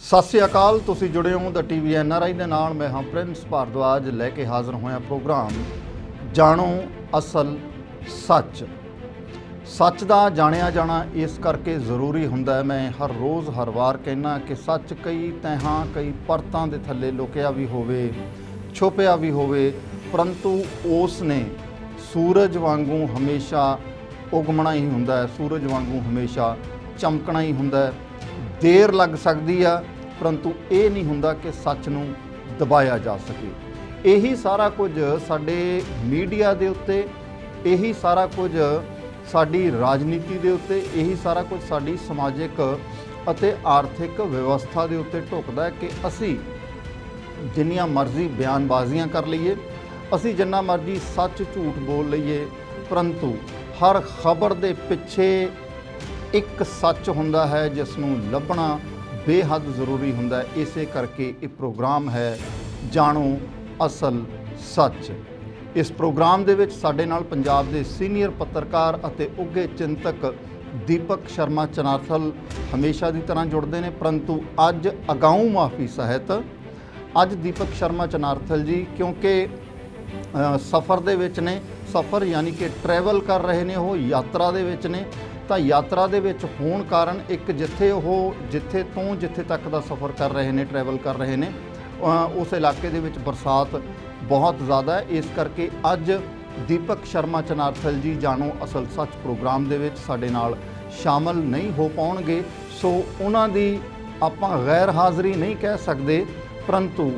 ਸਤਿ ਸ੍ਰੀ ਅਕਾਲ, ਤੁਸੀਂ ਜੁੜੇ ਹੋ ਦਾ ਟੀਵੀ ਐਨਆਰਆਈ ਦੇ ਨਾਲ, ਮੈਂ ਹਾਂ ਪ੍ਰਿੰਸ ਭਾਰਦਵਾਜ, ਲੈ ਕੇ ਹਾਜ਼ਰ ਹੋਇਆ ਪ੍ਰੋਗਰਾਮ, ਜਾਣੋ ਅਸਲ ਸੱਚ। ਸੱਚ ਦਾ ਜਾਣਿਆ ਜਾਣਾ ਇਸ ਕਰਕੇ ਜ਼ਰੂਰੀ ਹੁੰਦਾ ਹੈ, ਮੈਂ ਹਰ ਰੋਜ਼, ਹਰ ਵਾਰ ਕਹਿਣਾ ਕਿ ਸੱਚ ਕਈ ਤਹਾਂ, ਕਈ ਪਰਤਾਂ ਦੇ ਥੱਲੇ ਲੁਕਿਆ ਵੀ ਹੋਵੇ, ਛੁਪਿਆ ਵੀ ਹੋਵੇ, ਪਰੰਤੂ ਉਸ ਨੇ ਸੂਰਜ ਵਾਂਗੂ ਹਮੇਸ਼ਾ ਉਗਮਣਾ ਹੀ ਹੁੰਦਾ ਹੈ, ਸੂਰਜ ਵਾਂਗੂ ਹਮੇਸ਼ਾ ਚਮਕਣਾ ਹੀ ਹੁੰਦਾ ਹੈ। ਦੇਰ ਲੱਗ ਸਕਦੀ ਆ, ਪਰੰਤੂ ਇਹ ਨਹੀਂ ਹੁੰਦਾ ਕਿ ਸੱਚ ਨੂੰ ਦਬਾਇਆ ਜਾ ਸਕੇ। ਇਹੀ ਸਾਰਾ ਕੁਝ ਸਾਡੇ ਮੀਡੀਆ ਦੇ ਉੱਤੇ, ਇਹੀ ਸਾਰਾ ਕੁਝ ਸਾਡੀ ਰਾਜਨੀਤੀ ਦੇ ਉੱਤੇ, ਇਹੀ ਸਾਰਾ ਕੁਝ ਸਾਡੀ ਸਮਾਜਿਕ ਅਤੇ ਆਰਥਿਕ ਵਿਵਸਥਾ ਦੇ ਉੱਤੇ ਢੁਕਦਾ ਹੈ ਕਿ ਅਸੀਂ ਜਿੰਨੀਆਂ ਮਰਜ਼ੀ ਬਿਆਨਬਾਜ਼ੀਆਂ ਕਰ ਲਈਏ, ਅਸੀਂ ਜਿੰਨਾ ਮਰਜ਼ੀ ਸੱਚ ਝੂਠ ਬੋਲ ਲਈਏ, ਪਰੰਤੂ ਹਰ ਖਬਰ ਦੇ ਪਿੱਛੇ ਇੱਕ ਸੱਚ ਹੁੰਦਾ ਹੈ ਜਿਸ ਨੂੰ ਲੱਭਣਾ ਬੇਹੱਦ ਜ਼ਰੂਰੀ ਹੁੰਦਾ ਹੈ। ਇਸੇ ਕਰਕੇ ਇਹ ਪ੍ਰੋਗਰਾਮ ਹੈ, ਜਾਣੋ ਅਸਲ ਸੱਚ। ਇਸ ਪ੍ਰੋਗਰਾਮ ਦੇ ਵਿੱਚ ਸਾਡੇ ਨਾਲ ਪੰਜਾਬ ਦੇ ਸੀਨੀਅਰ ਪੱਤਰਕਾਰ ਅਤੇ ਉੱਘੇ ਚਿੰਤਕ ਦੀਪਕ ਸ਼ਰਮਾ ਚਨਾਥਲ ਹਮੇਸ਼ਾ ਦੀ ਤਰ੍ਹਾਂ ਜੁੜਦੇ ਨੇ, ਪਰੰਤੂ ਅੱਜ ਅਗਾਊਂ ਮਾਫੀ ਸਹਿਤ, ਅੱਜ ਦੀਪਕ ਸ਼ਰਮਾ ਚਨਾਰਥਲ ਜੀ, ਕਿਉਂਕਿ ਸਫ਼ਰ ਦੇ ਵਿੱਚ ਨੇ। ਸਫ਼ਰ ਯਾਨੀ ਕਿ ਟਰੈਵਲ ਕਰ ਰਹੇ ਨੇ, ਉਹ ਯਾਤਰਾ ਦੇ ਵਿੱਚ ਨੇ। ਤਾਂ ਯਾਤਰਾ ਦੇ ਵਿੱਚ ਹੋਣ ਕਾਰਨ ਇੱਕ ਜਿੱਥੇ ਉਹ ਜਿੱਥੇ ਤੋਂ ਜਿੱਥੇ ਤੱਕ ਦਾ ਸਫ਼ਰ ਕਰ ਰਹੇ ਨੇ ਟਰੈਵਲ ਕਰ ਰਹੇ ਨੇ ਉਸ ਇਲਾਕੇ ਦੇ ਵਿੱਚ ਬਰਸਾਤ ਬਹੁਤ ਜ਼ਿਆਦਾ ਹੈ। ਇਸ ਕਰਕੇ ਅੱਜ ਦੀਪਕ ਸ਼ਰਮਾ ਚਨਾਰਥਲ ਜੀ ਜਾਣੋ ਅਸਲ ਸੱਚ ਪ੍ਰੋਗਰਾਮ ਦੇ ਵਿੱਚ ਸਾਡੇ ਨਾਲ ਸ਼ਾਮਲ ਨਹੀਂ ਹੋ ਪਾਉਣਗੇ। ਸੋ ਉਹਨਾਂ ਦੀ ਆਪਾਂ ਗੈਰ ਹਾਜ਼ਰੀ ਨਹੀਂ ਕਹਿ ਸਕਦੇ, ਪਰੰਤੂ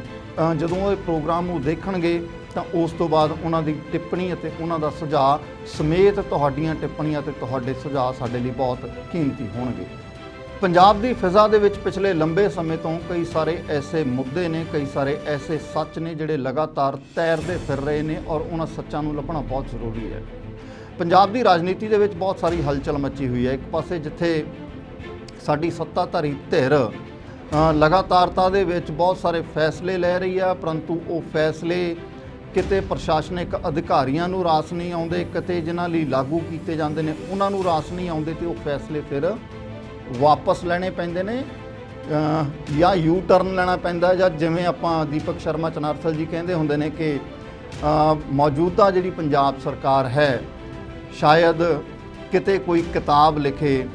ਜਦੋਂ ਇਹ ਪ੍ਰੋਗਰਾਮ ਨੂੰ ਦੇਖਣਗੇ ਤਾਂ ਉਸ ਤੋਂ ਬਾਅਦ ਉਹਨਾਂ ਦੀ ਟਿੱਪਣੀ ਅਤੇ ਉਹਨਾਂ ਦਾ ਸੁਝਾਅ ਸਮੇਤ ਤੁਹਾਡੀਆਂ ਟਿੱਪਣੀਆਂ ਤੇ ਤੁਹਾਡੇ ਸੁਝਾਅ ਸਾਡੇ ਲਈ ਬਹੁਤ ਕੀਮਤੀ ਹੋਣਗੇ। ਪੰਜਾਬ ਦੀ ਫਿਜ਼ਾ ਦੇ ਵਿੱਚ ਪਿਛਲੇ ਲੰਬੇ ਸਮੇਂ ਤੋਂ ਕਈ ਸਾਰੇ ਐਸੇ ਮੁੱਦੇ ਨੇ, ਕਈ ਸਾਰੇ ਐਸੇ ਸੱਚ ਨੇ ਜਿਹੜੇ ਲਗਾਤਾਰ ਤੈਰਦੇ ਫਿਰ ਰਹੇ ਨੇ ਔਰ ਉਹਨਾਂ ਸੱਚਾਂ ਨੂੰ ਲੱਭਣਾ ਬਹੁਤ ਜ਼ਰੂਰੀ ਹੈ। ਪੰਜਾਬ ਦੀ ਰਾਜਨੀਤੀ ਦੇ ਵਿੱਚ ਬਹੁਤ ਸਾਰੀ ਹਲਚਲ ਮੱਚੀ ਹੋਈ ਹੈ। ਇੱਕ ਪਾਸੇ ਜਿੱਥੇ ਸਾਡੀ ਸੱਤਾਧਾਰੀ ਧਿਰ ਲਗਾਤਾਰਤਾ ਦੇ ਵਿੱਚ ਬਹੁਤ ਸਾਰੇ ਫੈਸਲੇ ਲੈ ਰਹੀ ਹੈ ਪਰੰਤੂ ਉਹ ਫੈਸਲੇ ਕਿਤੇ ਪ੍ਰਸ਼ਾਸਨਿਕ ਅਧਿਕਾਰੀਆਂ ਨੂੰ ਰਾਸ ਨਹੀਂ ਆਉਂਦੇ, ਕਿਤੇ ਜਿਨ੍ਹਾਂ ਲਈ ਲਾਗੂ ਕੀਤੇ ਜਾਂਦੇ ਨੇ, ਉਹਨਾਂ ਨੂੰ ਰਾਸ ਨਹੀਂ ਆਉਂਦੇ ਤੇ ਉਹ ਫੈਸਲੇ ਫਿਰ ਵਾਪਸ ਲੈਣੇ ਪੈਂਦੇ ਨੇ ਜਾਂ ਯੂ ਟਰਨ ਲੈਣਾ ਪੈਂਦਾ ਜਾਂ ਜਿਵੇਂ ਆਪਾਂ ਦੀਪਕ ਸ਼ਰਮਾ, ਚਨਾਰਥਲ ਜੀ ਕਹਿੰਦੇ ਹੁੰਦੇ ਨੇ ਕਿ ਮੌਜੂਦਾ ਜਿਹੜੀ ਪੰਜਾਬ ਸਰਕਾਰ ਹੈ, ਸ਼ਾਇਦ ਕਿਤੇ ਕੋਈ ਕਿਤਾਬ ਲਿਖੇ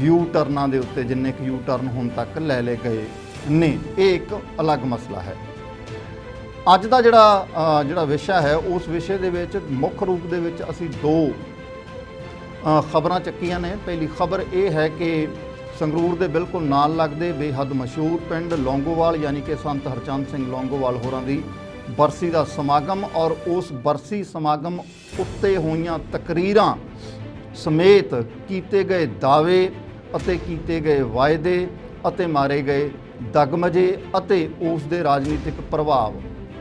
ਯੂ ਟਰਨਾਂ ਦੇ ਉੱਤੇ, ਜਿੰਨੇ ਕੁ ਯੂ ਟਰਨ ਹੁਣ ਤੱਕ ਲੈ ਲਏ ਗਏ ਨੇ, ਇਹ ਇੱਕ ਅਲੱਗ ਮਸਲਾ ਹੈ। ਅੱਜ ਦਾ ਜਿਹੜਾ ਜਿਹੜਾ ਵਿਸ਼ਾ ਹੈ, ਉਸ ਵਿਸ਼ੇ ਦੇ ਵਿੱਚ ਮੁੱਖ ਰੂਪ ਦੇ ਵਿੱਚ ਅਸੀਂ ਦੋ ਖਬਰਾਂ ਚੱਕੀਆਂ ਨੇ। ਪਹਿਲੀ ਖਬਰ ਇਹ ਹੈ ਕਿ ਸੰਗਰੂਰ ਦੇ ਬਿਲਕੁਲ ਨਾਲ ਲੱਗਦੇ ਬੇਹੱਦ ਮਸ਼ਹੂਰ ਪਿੰਡ ਲੌਂਗੋਵਾਲ, ਯਾਨੀ ਕਿ ਸੰਤ ਹਰਚੰਦ ਸਿੰਘ ਲੌਂਗੋਵਾਲ ਹੋਰਾਂ ਦੀ ਬਰਸੀ ਦਾ ਸਮਾਗਮ ਔਰ ਉਸ ਬਰਸੀ ਸਮਾਗਮ ਉੱਤੇ ਹੋਈਆਂ ਤਕਰੀਰਾਂ ਸਮੇਤ ਕੀਤੇ ਗਏ ਦਾਅਵੇ ਅਤੇ ਕੀਤੇ ਗਏ ਵਾਅਦੇ ਅਤੇ ਮਾਰੇ ਗਏ ਦਗਮਜੇ ਅਤੇ ਉਸ ਦੇ ਰਾਜਨੀਤਿਕ ਪ੍ਰਭਾਵ।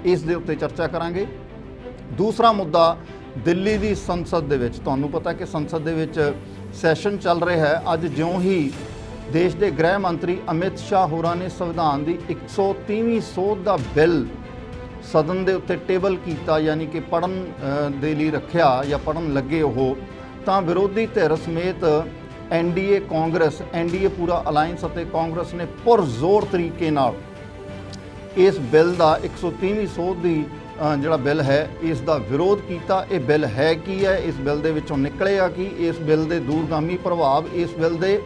ਇਸ ਦੇ ਉੱਤੇ ਚਰਚਾ ਕਰਾਂਗੇ। ਦੂਸਰਾ ਮੁੱਦਾ, ਦਿੱਲੀ ਦੀ ਸੰਸਦ ਦੇ ਵਿੱਚ। ਤੁਹਾਨੂੰ ਪਤਾ ਕਿ ਸੰਸਦ ਦੇ ਵਿੱਚ ਸੈਸ਼ਨ ਚੱਲ ਰਿਹਾ ਹੈ। ਅੱਜ ਜਿਉਂ ਹੀ ਦੇਸ਼ ਦੇ ਗ੍ਰਹਿ ਮੰਤਰੀ ਅਮਿਤ ਸ਼ਾਹ ਹੋਰਾਂ ਨੇ ਸੰਵਿਧਾਨ ਦੀ 130ਵੀਂ ਸੋਧ ਦਾ ਬਿੱਲ ਸਦਨ ਦੇ ਉੱਤੇ ਟੇਬਲ ਕੀਤਾ, ਯਾਨੀ ਕਿ ਪੜਨ ਦੇ ਲਈ ਰੱਖਿਆ ਜਾਂ ਪੜਨ ਲੱਗੇ ਉਹ। ਤਾਂ ਵਿਰੋਧੀ ਧਿਰ ਸਮੇਤ ਐਨਡੀਏ ਕਾਂਗਰਸ ਐਨਡੀਏ ਪੂਰਾ ਅਲਾਈਅੰਸ ਅਤੇ ਕਾਂਗਰਸ ਨੇ ਪੁਰਜ਼ੋਰ ਤਰੀਕੇ ਨਾਲ ਇਸ ਬਿੱਲ ਦਾ 130ਵੀਂ ਸੋਧ ਦੀ ਜਿਹੜਾ ਬਿੱਲ ਹੈ, ਇਸ ਦਾ ਵਿਰੋਧ ਕੀਤਾ। ਇਹ ਬਿੱਲ ਹੈ ਕੀ ਹੈ? ਇਸ ਬਿੱਲ ਦੇ ਵਿੱਚੋਂ ਨਿਕਲੇਗਾ ਕੀ? ਇਸ ਬਿੱਲ ਦੇ ਦੂਰਗਾਮੀ ਪ੍ਰਭਾਵ, ਇਸ ਬਿੱਲ ਦੇ